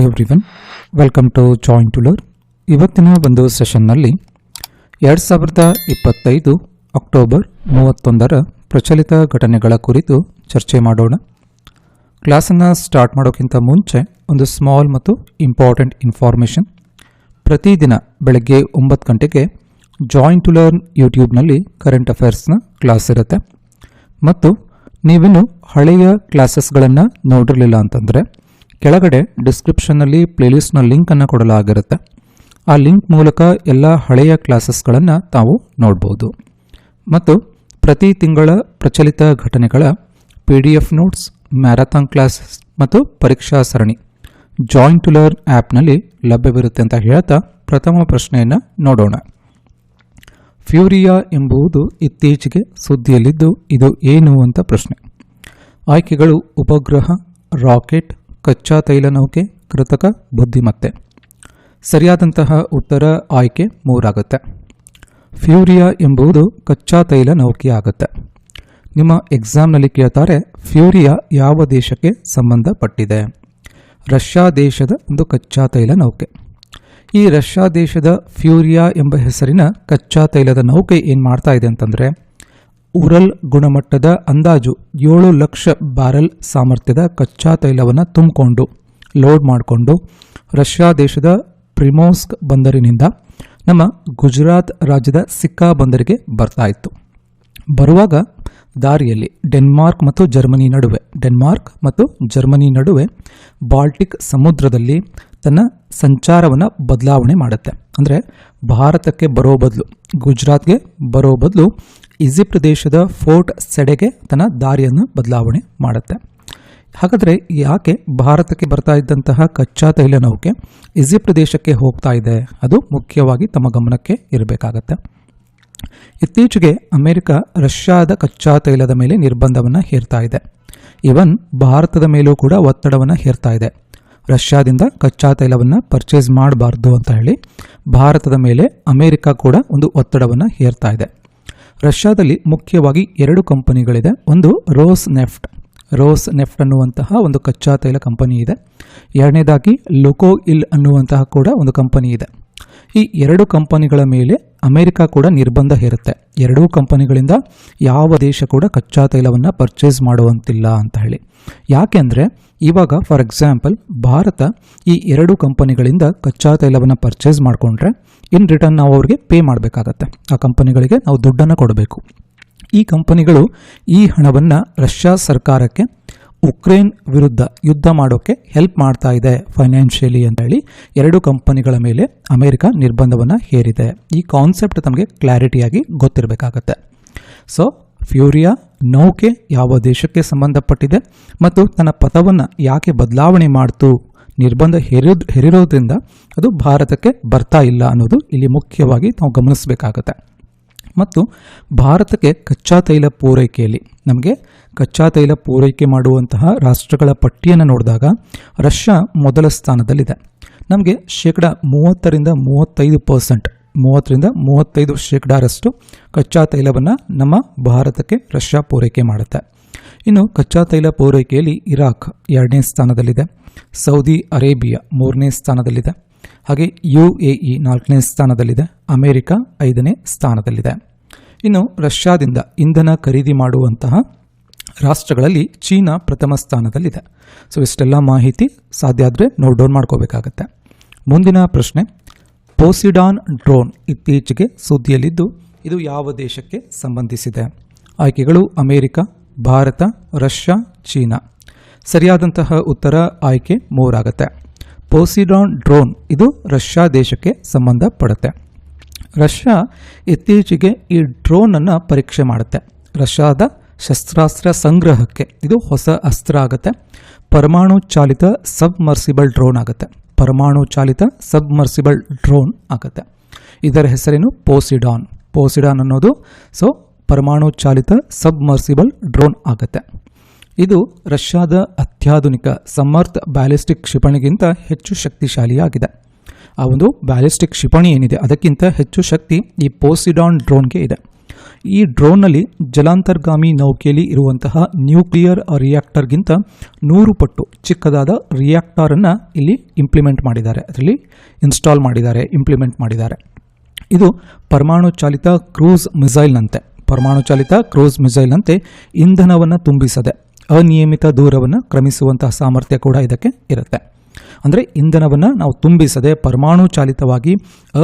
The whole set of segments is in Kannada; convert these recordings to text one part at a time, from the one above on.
Hi everyone welcome to join to learn ಇವತ್ತಿನ ಒಂದು ಸೆಷನ್ನಲ್ಲಿ ಎರಡು ಸಾವಿರದ ಇಪ್ಪತ್ತೈದು ಅಕ್ಟೋಬರ್ ಮೂವತ್ತೊಂದರ ಪ್ರಚಲಿತ ಘಟನೆಗಳ ಕುರಿತು ಚರ್ಚೆ ಮಾಡೋಣ. ಕ್ಲಾಸನ್ನು ಸ್ಟಾರ್ಟ್ ಮಾಡೋಕ್ಕಿಂತ ಮುಂಚೆ ಒಂದು ಸ್ಮಾಲ್ ಮತ್ತು ಇಂಪಾರ್ಟೆಂಟ್ ಇನ್ಫಾರ್ಮೇಷನ್ ಪ್ರತಿದಿನ ಬೆಳಗ್ಗೆ ಒಂಬತ್ತು ಗಂಟೆಗೆ ಜಾಯಿನ್ ಟು ಲರ್ನ್ ಯೂಟ್ಯೂಬ್ನಲ್ಲಿ ಕರೆಂಟ್ ಅಫೇರ್ಸ್ನ ಕ್ಲಾಸ್ ಇರುತ್ತೆ. ಮತ್ತು ನೀವಿನ್ನು ಹಳೆಯ ಕ್ಲಾಸಸ್ಗಳನ್ನು ನೋಡಿರಲಿಲ್ಲ ಅಂತಂದರೆ ಕೆಳಗಡೆ ಡಿಸ್ಕ್ರಿಪ್ಷನ್ನಲ್ಲಿ ಪ್ಲೇಲಿಸ್ಟ್ನ ಲಿಂಕನ್ನು ಕೊಡಲಾಗಿರುತ್ತೆ. ಆ ಲಿಂಕ್ ಮೂಲಕ ಎಲ್ಲ ಹಳೆಯ ಕ್ಲಾಸಸ್ಗಳನ್ನು ತಾವು ನೋಡ್ಬೋದು. ಮತ್ತು ಪ್ರತಿ ತಿಂಗಳ ಪ್ರಚಲಿತ ಘಟನೆಗಳ P D F notes marathon classes ಮತ್ತು ಪರೀಕ್ಷಾ ಸರಣಿ ಜಾಯಿಂಟ್ ಲರ್ನ್ ಆ್ಯಪ್ನಲ್ಲಿ ಲಭ್ಯವಿರುತ್ತೆ ಅಂತ ಹೇಳ್ತಾ ಪ್ರಥಮ ಪ್ರಶ್ನೆಯನ್ನು ನೋಡೋಣ. ಫ್ಯೂರಿಯಾ ಎಂಬುದು ಇತ್ತೀಚೆಗೆ ಸುದ್ದಿಯಲ್ಲಿದ್ದು ಇದು ಏನು ಅಂತ ಪ್ರಶ್ನೆ. ಆಯ್ಕೆಗಳು ಉಪಗ್ರಹ, ರಾಕೆಟ್ ಕಚ್ಚಾ ತೈಲ ನೌಕೆ, ಕೃತಕ ಬುದ್ಧಿಮತ್ತೆ. ಸರಿಯಾದಂತಹ ಉತ್ತರ ಆಯ್ಕೆ ಮೂರಾಗುತ್ತೆ. ಫ್ಯೂರಿಯಾ ಎಂಬುದು ಕಚ್ಚಾ ತೈಲ ನೌಕೆ ಆಗುತ್ತೆ ನಿಮ್ಮ ಎಕ್ಸಾಮ್ನಲ್ಲಿ ಕೇಳ್ತಾರೆ, ಫ್ಯೂರಿಯಾ ಯಾವ ದೇಶಕ್ಕೆ ಸಂಬಂಧಪಟ್ಟಿದೆ? ರಷ್ಯಾ ದೇಶದ ಒಂದು ಕಚ್ಚಾ ತೈಲ ನೌಕೆ. ಈ ರಷ್ಯಾ ದೇಶದ ಫ್ಯೂರಿಯಾ ಎಂಬ ಹೆಸರಿನ ಕಚ್ಚಾ ತೈಲದ ನೌಕೆ ಏನು ಮಾಡ್ತಾ ಇದೆ ಅಂತಂದರೆ ಉರಲ್ ಗುಣಮಟ್ಟದ ಅಂದಾಜು ಏಳು ಲಕ್ಷ ಬ್ಯಾರೆಲ್ ಸಾಮರ್ಥ್ಯದ ಕಚ್ಚಾ ತೈಲವನ್ನು ತುಂಬಿಕೊಂಡು, ಲೋಡ್ ಮಾಡಿಕೊಂಡು ರಷ್ಯಾ ದೇಶದ ಪ್ರಿಮೋಸ್ಕ್ ಬಂದರಿನಿಂದ ನಮ್ಮ ಗುಜರಾತ್ ರಾಜ್ಯದ ಸಿಕ್ಕಾ ಬಂದರಿಗೆ ಬರ್ತಾ ಇತ್ತು. ಬರುವಾಗ ದಾರಿಯಲ್ಲಿ ಡೆನ್ಮಾರ್ಕ್ ಮತ್ತು ಜರ್ಮನಿ ನಡುವೆ, ಡೆನ್ಮಾರ್ಕ್ ಮತ್ತು ಜರ್ಮನಿ ನಡುವೆ ಬಾಲ್ಟಿಕ್ ಸಮುದ್ರದಲ್ಲಿ ತನ್ನ ಸಂಚಾರವನ್ನು ಬದಲಾವಣೆ ಮಾಡುತ್ತೆ. ಅಂದರೆ ಭಾರತಕ್ಕೆ ಬರೋ ಬದಲು, ಗುಜರಾತ್ಗೆ ಬರೋ ಬದಲು ಈಜಿಪ್ಟ್ ದೇಶದ ಫೋರ್ಟ್ ಸೆಡೆಗೆ ತನ್ನ ದಾರಿಯನ್ನು ಬದಲಾವಣೆ ಮಾಡುತ್ತೆ. ಹಾಗಾದರೆ ಯಾಕೆ ಭಾರತಕ್ಕೆ ಬರ್ತಾ ಇದ್ದಂತಹ ಕಚ್ಚಾ ತೈಲ ನೌಕೆ ಈಜಿಪ್ಟ್ ದೇಶಕ್ಕೆ ಹೋಗ್ತಾ ಇದೆ? ಅದು ಮುಖ್ಯವಾಗಿ ತಮ್ಮ ಗಮನಕ್ಕೆ ಇರಬೇಕಾಗತ್ತೆ. ಇತ್ತೀಚೆಗೆ ಅಮೆರಿಕ ರಷ್ಯಾದ ಕಚ್ಚಾ ತೈಲದ ಮೇಲೆ ನಿರ್ಬಂಧವನ್ನು ಹೇರ್ತಾ ಇದೆ. ಇವನ್ ಭಾರತದ ಮೇಲೂ ಕೂಡ ಒತ್ತಡವನ್ನು ಹೇರ್ತಾ ಇದೆ. ರಷ್ಯಾದಿಂದ ಕಚ್ಚಾ ತೈಲವನ್ನು ಪರ್ಚೇಸ್ ಮಾಡಬಾರ್ದು ಅಂತ ಹೇಳಿ ಭಾರತದ ಮೇಲೆ ಅಮೆರಿಕ ಕೂಡ ಒಂದು ಒತ್ತಡವನ್ನು ಹೇರ್ತಾ ಇದೆ. ರಷ್ಯಾದಲ್ಲಿ ಮುಖ್ಯವಾಗಿ ಎರಡು ಕಂಪನಿಗಳಿದೆ. ಒಂದು ರೋಸ್ ನೆಫ್ಟ್. ರೋಸ್ ನೆಫ್ಟ್ ಅನ್ನುವಂತಹ ಒಂದು ಕಚ್ಚಾ ತೈಲ ಕಂಪನಿ ಇದೆ. ಎರಡನೇದಾಗಿ ಲೊಕೋ ಇಲ್ ಅನ್ನುವಂತಹ ಕೂಡ ಒಂದು ಕಂಪನಿ ಇದೆ. ಈ ಎರಡು ಕಂಪನಿಗಳ ಮೇಲೆ ಅಮೆರಿಕ ಕೂಡ ನಿರ್ಬಂಧ ಹೇರುತ್ತೆ. ಎರಡೂ ಕಂಪನಿಗಳಿಂದ ಯಾವ ದೇಶ ಕೂಡ ಕಚ್ಚಾ ತೈಲವನ್ನು ಪರ್ಚೇಸ್ ಮಾಡುವಂತಿಲ್ಲ ಅಂತ ಹೇಳಿ. ಯಾಕೆಂದರೆ ಇವಾಗ ಫಾರ್ ಎಕ್ಸಾಂಪಲ್ ಭಾರತ ಈ ಎರಡು ಕಂಪನಿಗಳಿಂದ ಕಚ್ಚಾ ತೈಲವನ್ನು ಪರ್ಚೇಸ್ ಮಾಡಿಕೊಂಡ್ರೆ ಇನ್ ರಿಟರ್ನ್ ನಾವು ಅವ್ರಿಗೆ ಪೇ ಮಾಡಬೇಕಾಗತ್ತೆ. ಆ ಕಂಪನಿಗಳಿಗೆ ನಾವು ದುಡ್ಡನ್ನು ಕೊಡಬೇಕು. ಈ ಕಂಪನಿಗಳು ಈ ಹಣವನ್ನು ರಷ್ಯಾ ಸರ್ಕಾರಕ್ಕೆ ಉಕ್ರೇನ್ ವಿರುದ್ಧ ಯುದ್ಧ ಮಾಡೋಕ್ಕೆ ಹೆಲ್ಪ್ ಮಾಡ್ತಾ ಇದೆ ಫೈನಾನ್ಷಿಯಲಿ ಅಂತ ಹೇಳಿ ಎರಡು ಕಂಪನಿಗಳ ಮೇಲೆ ಅಮೆರಿಕ ನಿರ್ಬಂಧವನ್ನು ಹೇರಿದೆ. ಈ ಕಾನ್ಸೆಪ್ಟ್ ತಮಗೆ ಕ್ಲಾರಿಟಿಯಾಗಿ ಗೊತ್ತಿರಬೇಕಾಗತ್ತೆ. ಸೊ ಫ್ಯೂರಿಯಾ ನೌಕೆ ಯಾವ ದೇಶಕ್ಕೆ ಸಂಬಂಧಪಟ್ಟಿದೆ ಮತ್ತು ತನ್ನ ಪಥವನ್ನು ಯಾಕೆ ಬದಲಾವಣೆ ಮಾಡ್ತು? ನಿರ್ಬಂಧ ಹೇರಿದ್, ಹೇರಿರೋದ್ರಿಂದ ಅದು ಭಾರತಕ್ಕೆ ಬರ್ತಾ ಇಲ್ಲ ಅನ್ನೋದು ಇಲ್ಲಿ ಮುಖ್ಯವಾಗಿ ನಾವು ಗಮನಿಸಬೇಕಾಗತ್ತೆ. ಮತ್ತು ಭಾರತಕ್ಕೆ ಕಚ್ಚಾ ತೈಲ ಪೂರೈಕೆಯಲ್ಲಿ ನಮಗೆ ಕಚ್ಚಾ ತೈಲ ಪೂರೈಕೆ ಮಾಡುವಂತಹ ರಾಷ್ಟ್ರಗಳ ಪಟ್ಟಿಯನ್ನು ನೋಡಿದಾಗ ರಷ್ಯಾ ಮೊದಲ ಸ್ಥಾನದಲ್ಲಿದೆ. ನಮಗೆ ಶೇಕಡ ಮೂವತ್ತರಿಂದ ಮೂವತ್ತೈದು ಪರ್ಸೆಂಟ್, ಮೂವತ್ತರಿಂದ ಮೂವತ್ತೈದು ಶೇಕಡಾರಷ್ಟು ಕಚ್ಚಾ ತೈಲವನ್ನು ನಮ್ಮ ಭಾರತಕ್ಕೆ ರಷ್ಯಾ ಪೂರೈಕೆ ಮಾಡುತ್ತೆ. ಇನ್ನು ಕಚ್ಚಾ ತೈಲ ಪೂರೈಕೆಯಲ್ಲಿ ಇರಾಕ್ ಎರಡನೇ ಸ್ಥಾನದಲ್ಲಿದೆ. ಸೌದಿ ಅರೇಬಿಯಾ ಮೂರನೇ ಸ್ಥಾನದಲ್ಲಿದೆ. ಹಾಗೆ ಯು ಎ ಇ ನಾಲ್ಕನೇ ಸ್ಥಾನದಲ್ಲಿದೆ. ಅಮೆರಿಕ ಐದನೇ ಸ್ಥಾನದಲ್ಲಿದೆ. ಇನ್ನು ರಷ್ಯಾದಿಂದ ಇಂಧನ ಖರೀದಿ ಮಾಡುವಂತಹ ರಾಷ್ಟ್ರಗಳಲ್ಲಿ ಚೀನಾ ಪ್ರಥಮ ಸ್ಥಾನದಲ್ಲಿದೆ. ಸೊ ಇಷ್ಟೆಲ್ಲ ಮಾಹಿತಿ ಸಾಧ್ಯ ಆದರೆ ನೋಟ್ ಡೌನ್ ಮಾಡ್ಕೋಬೇಕಾಗತ್ತೆ. ಮುಂದಿನ ಪ್ರಶ್ನೆ, ಪೋಸಿಡಾನ್ ಡ್ರೋನ್ ಇತ್ತೀಚೆಗೆ ಸುದ್ದಿಯಲ್ಲಿದ್ದು ಇದು ಯಾವ ದೇಶಕ್ಕೆ ಸಂಬಂಧಿಸಿದೆ? ಆಯ್ಕೆಗಳು ಅಮೆರಿಕ ಭಾರತ, ರಷ್ಯಾ, ಚೀನಾ. ಸರಿಯಾದಂತಹ ಉತ್ತರ ಆಯ್ಕೆ ಮೂರಾಗತ್ತೆ. ಪೋಸಿಡಾನ್ ಡ್ರೋನ್ ಇದು ರಷ್ಯಾ ದೇಶಕ್ಕೆ ಸಂಬಂಧಪಡುತ್ತೆ ರಷ್ಯಾ ಇತ್ತೀಚೆಗೆ ಈ ಡ್ರೋನ್ ಅನ್ನು ಪರೀಕ್ಷೆ ಮಾಡುತ್ತೆ. ರಷ್ಯಾದ ಶಸ್ತ್ರಾಸ್ತ್ರ ಸಂಗ್ರಹಕ್ಕೆ ಇದು ಹೊಸ ಅಸ್ತ್ರ ಆಗುತ್ತೆ. ಪರಮಾಣು ಚಾಲಿತ ಸಬ್ಮರ್ಸಿಬಲ್ ಡ್ರೋನ್ ಆಗುತ್ತೆ. ಪರಮಾಣು ಚಾಲಿತ ಸಬ್ಮರ್ಸಿಬಲ್ ಡ್ರೋನ್ ಆಗುತ್ತೆ. ಇದರ ಹೆಸರೇನು? ಪೋಸಿಡಾನ್. ಪೋಸಿಡಾನ್ ಅನ್ನೋದು, ಸೊ ಪರಮಾಣು ಚಾಲಿತ ಸಬ್ಮರ್ಸಿಬಲ್ ಡ್ರೋನ್ ಆಗುತ್ತೆ. ಇದು ರಷ್ಯಾದ ಅತ್ಯಾಧುನಿಕ ಸಮರ್ಥ ಬ್ಯಾಲಿಸ್ಟಿಕ್ ಕ್ಷಿಪಣಿಗಿಂತ ಹೆಚ್ಚು ಶಕ್ತಿಶಾಲಿಯಾಗಿದೆ. ಆ ಒಂದು ಬ್ಯಾಲಿಸ್ಟಿಕ್ ಕ್ಷಿಪಣಿ ಏನಿದೆ, ಅದಕ್ಕಿಂತ ಹೆಚ್ಚು ಶಕ್ತಿ ಈ ಪೋಸಿಡಾನ್ ಡ್ರೋನ್ಗೆ ಇದೆ. ಈ ಡ್ರೋನ್ನಲ್ಲಿ ಜಲಾಂತರ್ಗಾಮಿ ನೌಕೆಯಲ್ಲಿ ಇರುವಂತಹ ನ್ಯೂಕ್ಲಿಯರ್ ರಿಯಾಕ್ಟರ್ಗಿಂತ ನೂರು ಪಟ್ಟು ಚಿಕ್ಕದಾದ ರಿಯಾಕ್ಟರನ್ನು ಇಲ್ಲಿ ಇಂಪ್ಲಿಮೆಂಟ್ ಮಾಡಿದ್ದಾರೆ. ಅದರಲ್ಲಿ ಇನ್ಸ್ಟಾಲ್ ಮಾಡಿದ್ದಾರೆ, ಇಂಪ್ಲಿಮೆಂಟ್ ಮಾಡಿದ್ದಾರೆ. ಇದು ಪರಮಾಣು ಚಾಲಿತ ಕ್ರೂಸ್ ಮಿಸೈಲ್ನಂತೆ. ಪರಮಾಣು ಚಾಲಿತ ಕ್ರೂಸ್ ಮಿಸೈಲ್ನಂತೆ ಇಂಧನವನ್ನು ತುಂಬಿಸದೆ, ಅನಿಯಮಿತ ದೂರವನ್ನು ಕ್ರಮಿಸುವಂತಹ ಸಾಮರ್ಥ್ಯ ಕೂಡ ಇದಕ್ಕೆ ಇರುತ್ತೆ. ಅಂದರೆ ಇಂಧನವನ್ನು ನಾವು ತುಂಬಿಸದೆ ಪರಮಾಣು ಚಾಲಿತವಾಗಿ,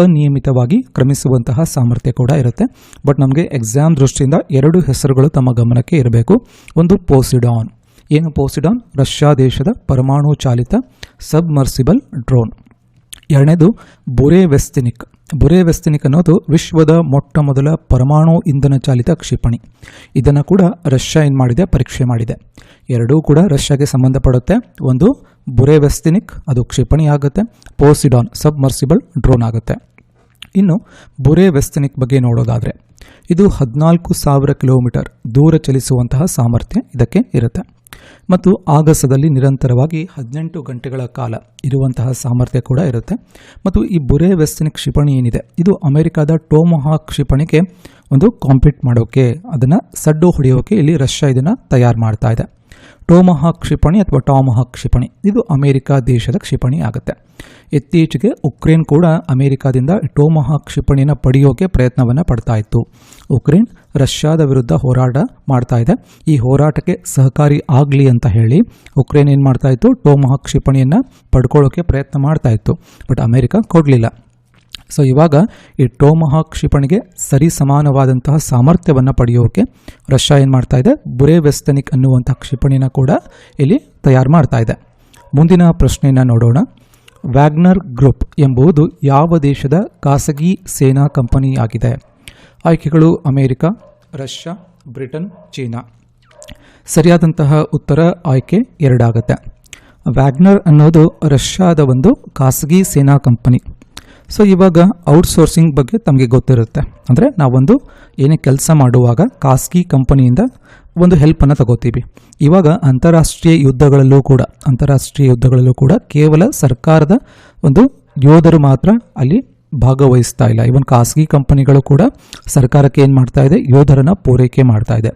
ಅನಿಯಮಿತವಾಗಿ ಕ್ರಮಿಸುವಂತಹ ಸಾಮರ್ಥ್ಯ ಕೂಡ ಇರುತ್ತೆ. ಬಟ್ ನಮಗೆ ಎಕ್ಸಾಮ್ ದೃಷ್ಟಿಯಿಂದ ಎರಡು ಹೆಸರುಗಳು ತಮ್ಮ ಗಮನಕ್ಕೆ ಇರಬೇಕು. ಒಂದು ಪೋಸಿಡಾನ್. ಏನು ಪೋಸಿಡಾನ್? ರಷ್ಯಾ ದೇಶದ ಪರಮಾಣು ಚಾಲಿತ ಸಬ್ಮರ್ಸಿಬಲ್ ಡ್ರೋನ್. ಎರಡನೇದು ಬುರೇವೆಸ್ತಿನಿಕ್. ಬುರೇವೆಸ್ತಿನಿಕ್ ಅನ್ನೋದು ವಿಶ್ವದ ಮೊಟ್ಟ ಮೊದಲ ಪರಮಾಣು ಇಂಧನ ಚಾಲಿತ ಕ್ಷಿಪಣಿ. ಇದನ್ನು ಕೂಡ ರಷ್ಯಾ ಏನು ಮಾಡಿದೆ? ಪರೀಕ್ಷೆ ಮಾಡಿದೆ. ಎರಡೂ ಕೂಡ ರಷ್ಯಾಗೆ ಸಂಬಂಧಪಡುತ್ತೆ. ಒಂದು ಬುರೇವೆಸ್ತಿನಿಕ್ ಅದು ಕ್ಷಿಪಣಿ ಆಗುತ್ತೆ. ಪೋಸಿಡಾನ್ ಸಬ್ಮರ್ಸಿಬಲ್ ಡ್ರೋನ್ ಆಗುತ್ತೆ. ಇನ್ನು ಬುರೇವೆಸ್ತಿನಿಕ್ ಬಗ್ಗೆ ನೋಡೋದಾದರೆ, ಇದು ಹದಿನಾಲ್ಕು ಸಾವಿರ ಕಿಲೋಮೀಟರ್ ದೂರ ಚಲಿಸುವಂತಹ ಸಾಮರ್ಥ್ಯ ಇದಕ್ಕೆ ಇರುತ್ತೆ. ಮತ್ತು ಆಗಸದಲ್ಲಿ ನಿರಂತರವಾಗಿ ಹದಿನೆಂಟು ಗಂಟೆಗಳ ಕಾಲ ಇರುವಂತಹ ಸಾಮರ್ಥ್ಯ ಕೂಡ ಇರುತ್ತೆ. ಮತ್ತು ಈ ಬುರೆ ವೆಸ್ಟಿನ್ ಕ್ಷಿಪಣಿ ಏನಿದೆ? ಇದು ಅಮೆರಿಕಾದ ಟೋಮೊಹಾ ಕ್ಷಿಪಣಿಗೆ ಒಂದು ಕಾಂಪೀಟ್ ಮಾಡೋಕ್ಕೆ ಅದನ್ನು ಸಡ್ಡು ಹೊಡೆಯೋಕೆ ಇಲ್ಲಿ ರಷ್ಯಾ ಇದನ್ನು ತಯಾರು ಮಾಡ್ತಾ ಇದೆ. ಟೋಮಹಾಕ್ ಕ್ಷಿಪಣಿ ಅಥವಾ ಟಾಮಹಾಕ್ ಕ್ಷಿಪಣಿ ಇದು ಅಮೆರಿಕ ದೇಶದ ಕ್ಷಿಪಣಿ ಆಗುತ್ತೆ. ಇತ್ತೀಚೆಗೆ ಉಕ್ರೇನ್ ಕೂಡ ಅಮೆರಿಕಾದಿಂದ ಟೋಮಹಾಕ್ ಕ್ಷಿಪಣಿನ ಪಡೆಯೋಕೆ ಪ್ರಯತ್ನವನ್ನು ಪಡ್ತಾ ಇತ್ತು. ಉಕ್ರೇನ್ ರಷ್ಯಾದ ವಿರುದ್ಧ ಹೋರಾಟ ಮಾಡ್ತಾ ಇದೆ. ಈ ಹೋರಾಟಕ್ಕೆ ಸಹಕಾರಿ ಆಗಲಿ ಅಂತ ಹೇಳಿ ಉಕ್ರೇನ್ ಏನು ಮಾಡ್ತಾ ಇತ್ತು? ಟೋಮಹಾಕ್ ಕ್ಷಿಪಣಿಯನ್ನು ಪಡ್ಕೊಳ್ಳೋಕೆ ಪ್ರಯತ್ನ ಮಾಡ್ತಾ ಇತ್ತು. ಬಟ್ ಅಮೆರಿಕ ಕೊಡಲಿಲ್ಲ. ಸೊ ಇವಾಗ ಈ ಟೋಮಹಾ ಕ್ಷಿಪಣಿಗೆ ಸರಿ ಸಮಾನವಾದಂತಹ ಸಾಮರ್ಥ್ಯವನ್ನು ಪಡೆಯೋಕೆ ರಷ್ಯಾ ಏನು ಮಾಡ್ತಾ ಇದೆ? ಬುರೇವೆಸ್ತನಿಕ್ ಅನ್ನುವಂಥ ಕ್ಷಿಪಣಿನ ಕೂಡ ಇಲ್ಲಿ ತಯಾರು ಮಾಡ್ತಾ ಇದೆ. ಮುಂದಿನ ಪ್ರಶ್ನೆಯನ್ನು ನೋಡೋಣ. ವ್ಯಾಗ್ನರ್ ಗ್ರೂಪ್ ಎಂಬುದು ಯಾವ ದೇಶದ ಖಾಸಗಿ ಸೇನಾ ಕಂಪನಿಯಾಗಿದೆ ಆಯ್ಕೆಗಳು ಅಮೇರಿಕಾ, ರಷ್ಯಾ, ಬ್ರಿಟನ್, ಚೀನಾ. ಸರಿಯಾದಂತಹ ಉತ್ತರ ಆಯ್ಕೆ ಎರಡಾಗುತ್ತೆ. ವ್ಯಾಗ್ನರ್ ಅನ್ನೋದು ರಷ್ಯಾದ ಒಂದು ಖಾಸಗಿ ಸೇನಾ ಕಂಪನಿ. ಸೊ ಇವಾಗ ಔಟ್ಸೋರ್ಸಿಂಗ್ ಬಗ್ಗೆ ತಮಗೆ ಗೊತ್ತಿರುತ್ತೆ. ಅಂದರೆ ನಾವೊಂದು ಏನೇ ಕೆಲಸ ಮಾಡುವಾಗ ಖಾಸಗಿ ಕಂಪನಿಯಿಂದ ಒಂದು ಹೆಲ್ಪನ್ನು ತಗೋತೀವಿ. ಇವಾಗ ಅಂತಾರಾಷ್ಟ್ರೀಯ ಯುದ್ಧಗಳಲ್ಲೂ ಕೂಡ, ಅಂತಾರಾಷ್ಟ್ರೀಯ ಯುದ್ಧಗಳಲ್ಲೂ ಕೂಡ ಕೇವಲ ಸರ್ಕಾರದ ಒಂದು ಯೋಧರು ಮಾತ್ರ ಅಲ್ಲಿ ಭಾಗವಹಿಸ್ತಾ ಇಲ್ಲ. ಇವನ್ ಖಾಸಗಿ ಕಂಪನಿಗಳು ಕೂಡ ಸರ್ಕಾರಕ್ಕೆ ಏನು ಮಾಡ್ತಾ ಇದೆ? ಯೋಧರನ್ನ ಪೂರೈಕೆ ಮಾಡ್ತಾ ಇದೆ.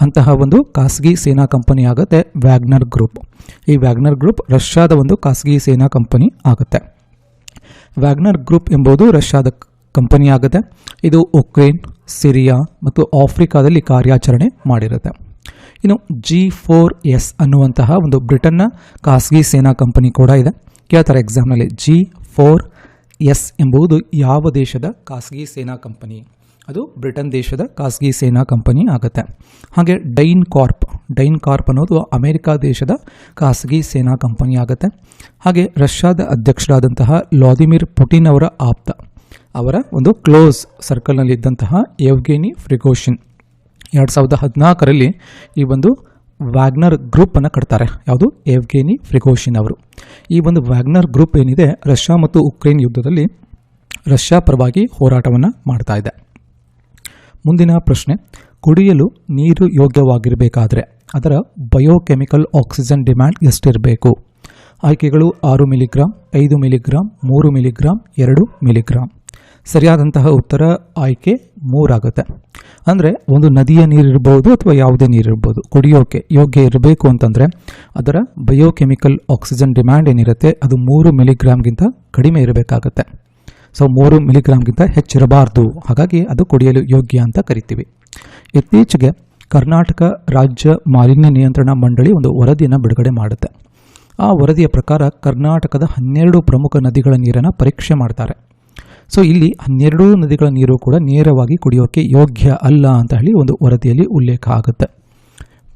ಅಂತಹ ಒಂದು ಖಾಸಗಿ ಸೇನಾ ಕಂಪನಿ ಆಗುತ್ತೆ ವ್ಯಾಗ್ನರ್ ಗ್ರೂಪ್ ಈ ವ್ಯಾಗ್ನರ್ ಗ್ರೂಪ್ ರಷ್ಯಾದ ಒಂದು ಖಾಸಗಿ ಸೇನಾ ಕಂಪನಿ ಆಗುತ್ತೆ. ವ್ಯಾಗ್ನರ್ ಗ್ರೂಪ್ ಎಂಬುದು ರಷ್ಯಾದ ಕಂಪನಿ ಆಗುತ್ತೆ ಇದು ಉಕ್ರೇನ್, ಸಿರಿಯಾ ಮತ್ತು ಆಫ್ರಿಕಾದಲ್ಲಿ ಕಾರ್ಯಾಚರಣೆ ಮಾಡಿರುತ್ತೆ. ಇನ್ನು ಜಿ ಫೋರ್ ಎಸ್ ಅನ್ನುವಂತಹ ಒಂದು ಬ್ರಿಟನ್ನ ಖಾಸಗಿ ಸೇನಾ ಕಂಪನಿ ಕೂಡ ಇದೆ. ಕೇಳ್ತಾರೆ ಎಕ್ಸಾಮ್ನಲ್ಲಿ ಜಿ ಫೋರ್ ಎಸ್ ಎಂಬುದು ಯಾವ ದೇಶದ ಖಾಸಗಿ ಸೇನಾ ಕಂಪನಿ? ಅದು ಬ್ರಿಟನ್ ದೇಶದ ಖಾಸಗಿ ಸೇನಾ ಕಂಪನಿ ಆಗುತ್ತೆ. ಹಾಗೆ ಡೈನ್ ಕಾರ್ಪ್ ಡೈನ್ ಕಾರ್ಪ್ ಅನ್ನೋದು ಅಮೆರಿಕ ದೇಶದ ಖಾಸಗಿ ಸೇನಾ ಕಂಪನಿ ಆಗುತ್ತೆ. ಹಾಗೆ ರಷ್ಯಾದ ಅಧ್ಯಕ್ಷರಾದಂತಹ ವ್ಲಾದಿಮಿರ್ ಪುಟಿನ್ ಅವರ ಆಪ್ತ, ಅವರ ಒಂದು ಕ್ಲೋಸ್ ಸರ್ಕಲ್ನಲ್ಲಿ ಇದ್ದಂತಹ ಯವ್ಗೇನಿ ಫ್ರಿಗೋಷಿನ್. ಎರಡು ಸಾವಿರದ ಹದಿನಾಲ್ಕರಲ್ಲಿ ಈ ಒಂದು ವ್ಯಾಗ್ನರ್ ಗ್ರೂಪನ್ನು ಕಟ್ತಾರೆ. ಯಾವುದು? ಎವ್ಗೇನಿ ಫ್ರಿಗೋಷಿನ್ ಅವರು. ಈ ಒಂದು ವ್ಯಾಗ್ನರ್ ಗ್ರೂಪ್ ಏನಿದೆ, ರಷ್ಯಾ ಮತ್ತು ಉಕ್ರೇನ್ ಯುದ್ಧದಲ್ಲಿ ರಷ್ಯಾ ಪರವಾಗಿ ಹೋರಾಟವನ್ನು ಮಾಡ್ತಾ ಇದೆ. ಮುಂದಿನ ಪ್ರಶ್ನೆ, ಕುಡಿಯಲು ನೀರು ಯೋಗ್ಯವಾಗಿರಬೇಕಾದರೆ ಅದರ ಬಯೋಕೆಮಿಕಲ್ ಆಕ್ಸಿಜನ್ ಡಿಮ್ಯಾಂಡ್ ಎಷ್ಟಿರಬೇಕು? ಆಯ್ಕೆಗಳು ಆರು ಮಿಲಿಗ್ರಾಮ್ ಐದು ಮಿಲಿಗ್ರಾಮ್ ಮೂರು ಮಿಲಿಗ್ರಾಮ್ ಎರಡು ಮಿಲಿಗ್ರಾಮ್ ಸರಿಯಾದಂತಹ ಉತ್ತರ ಆಯ್ಕೆ ಮೂರಾಗುತ್ತೆ. ಅಂದರೆ ಒಂದು ನದಿಯ ನೀರಿರ್ಬೋದು ಅಥವಾ ಯಾವುದೇ ನೀರಿರ್ಬೋದು ಕುಡಿಯೋಕೆ ಯೋಗ್ಯ ಇರಬೇಕು ಅಂತಂದರೆ ಅದರ ಬಯೋಕೆಮಿಕಲ್ ಆಕ್ಸಿಜನ್ ಡಿಮ್ಯಾಂಡ್ ಏನಿರುತ್ತೆ ಅದು ಮೂರು ಮಿಲಿಗ್ರಾಮ್ಗಿಂತ ಕಡಿಮೆ ಇರಬೇಕಾಗತ್ತೆ. ಸೊ ಮೂರು ಮಿಲಿಗ್ರಾಮ್ಗಿಂತ ಹೆಚ್ಚಿರಬಾರ್ದು. ಹಾಗಾಗಿ ಅದು ಕುಡಿಯಲು ಯೋಗ್ಯ ಅಂತ ಕರಿತೀವಿ. ಇತ್ತೀಚೆಗೆ ಕರ್ನಾಟಕ ರಾಜ್ಯ ಮಾಲಿನ್ಯ ನಿಯಂತ್ರಣ ಮಂಡಳಿ ಒಂದು ವರದಿಯನ್ನು ಬಿಡುಗಡೆ ಮಾಡುತ್ತೆ. ಆ ವರದಿಯ ಪ್ರಕಾರ ಕರ್ನಾಟಕದ ಹನ್ನೆರಡು ಪ್ರಮುಖ ನದಿಗಳ ನೀರನ್ನು ಪರೀಕ್ಷೆ ಮಾಡ್ತಾರೆ. ಸೊ ಇಲ್ಲಿ ಹನ್ನೆರಡು ನದಿಗಳ ನೀರು ಕೂಡ ನೇರವಾಗಿ ಕುಡಿಯೋಕ್ಕೆ ಯೋಗ್ಯ ಅಲ್ಲ ಅಂತ ಹೇಳಿ ಒಂದು ವರದಿಯಲ್ಲಿ ಉಲ್ಲೇಖ ಆಗುತ್ತೆ.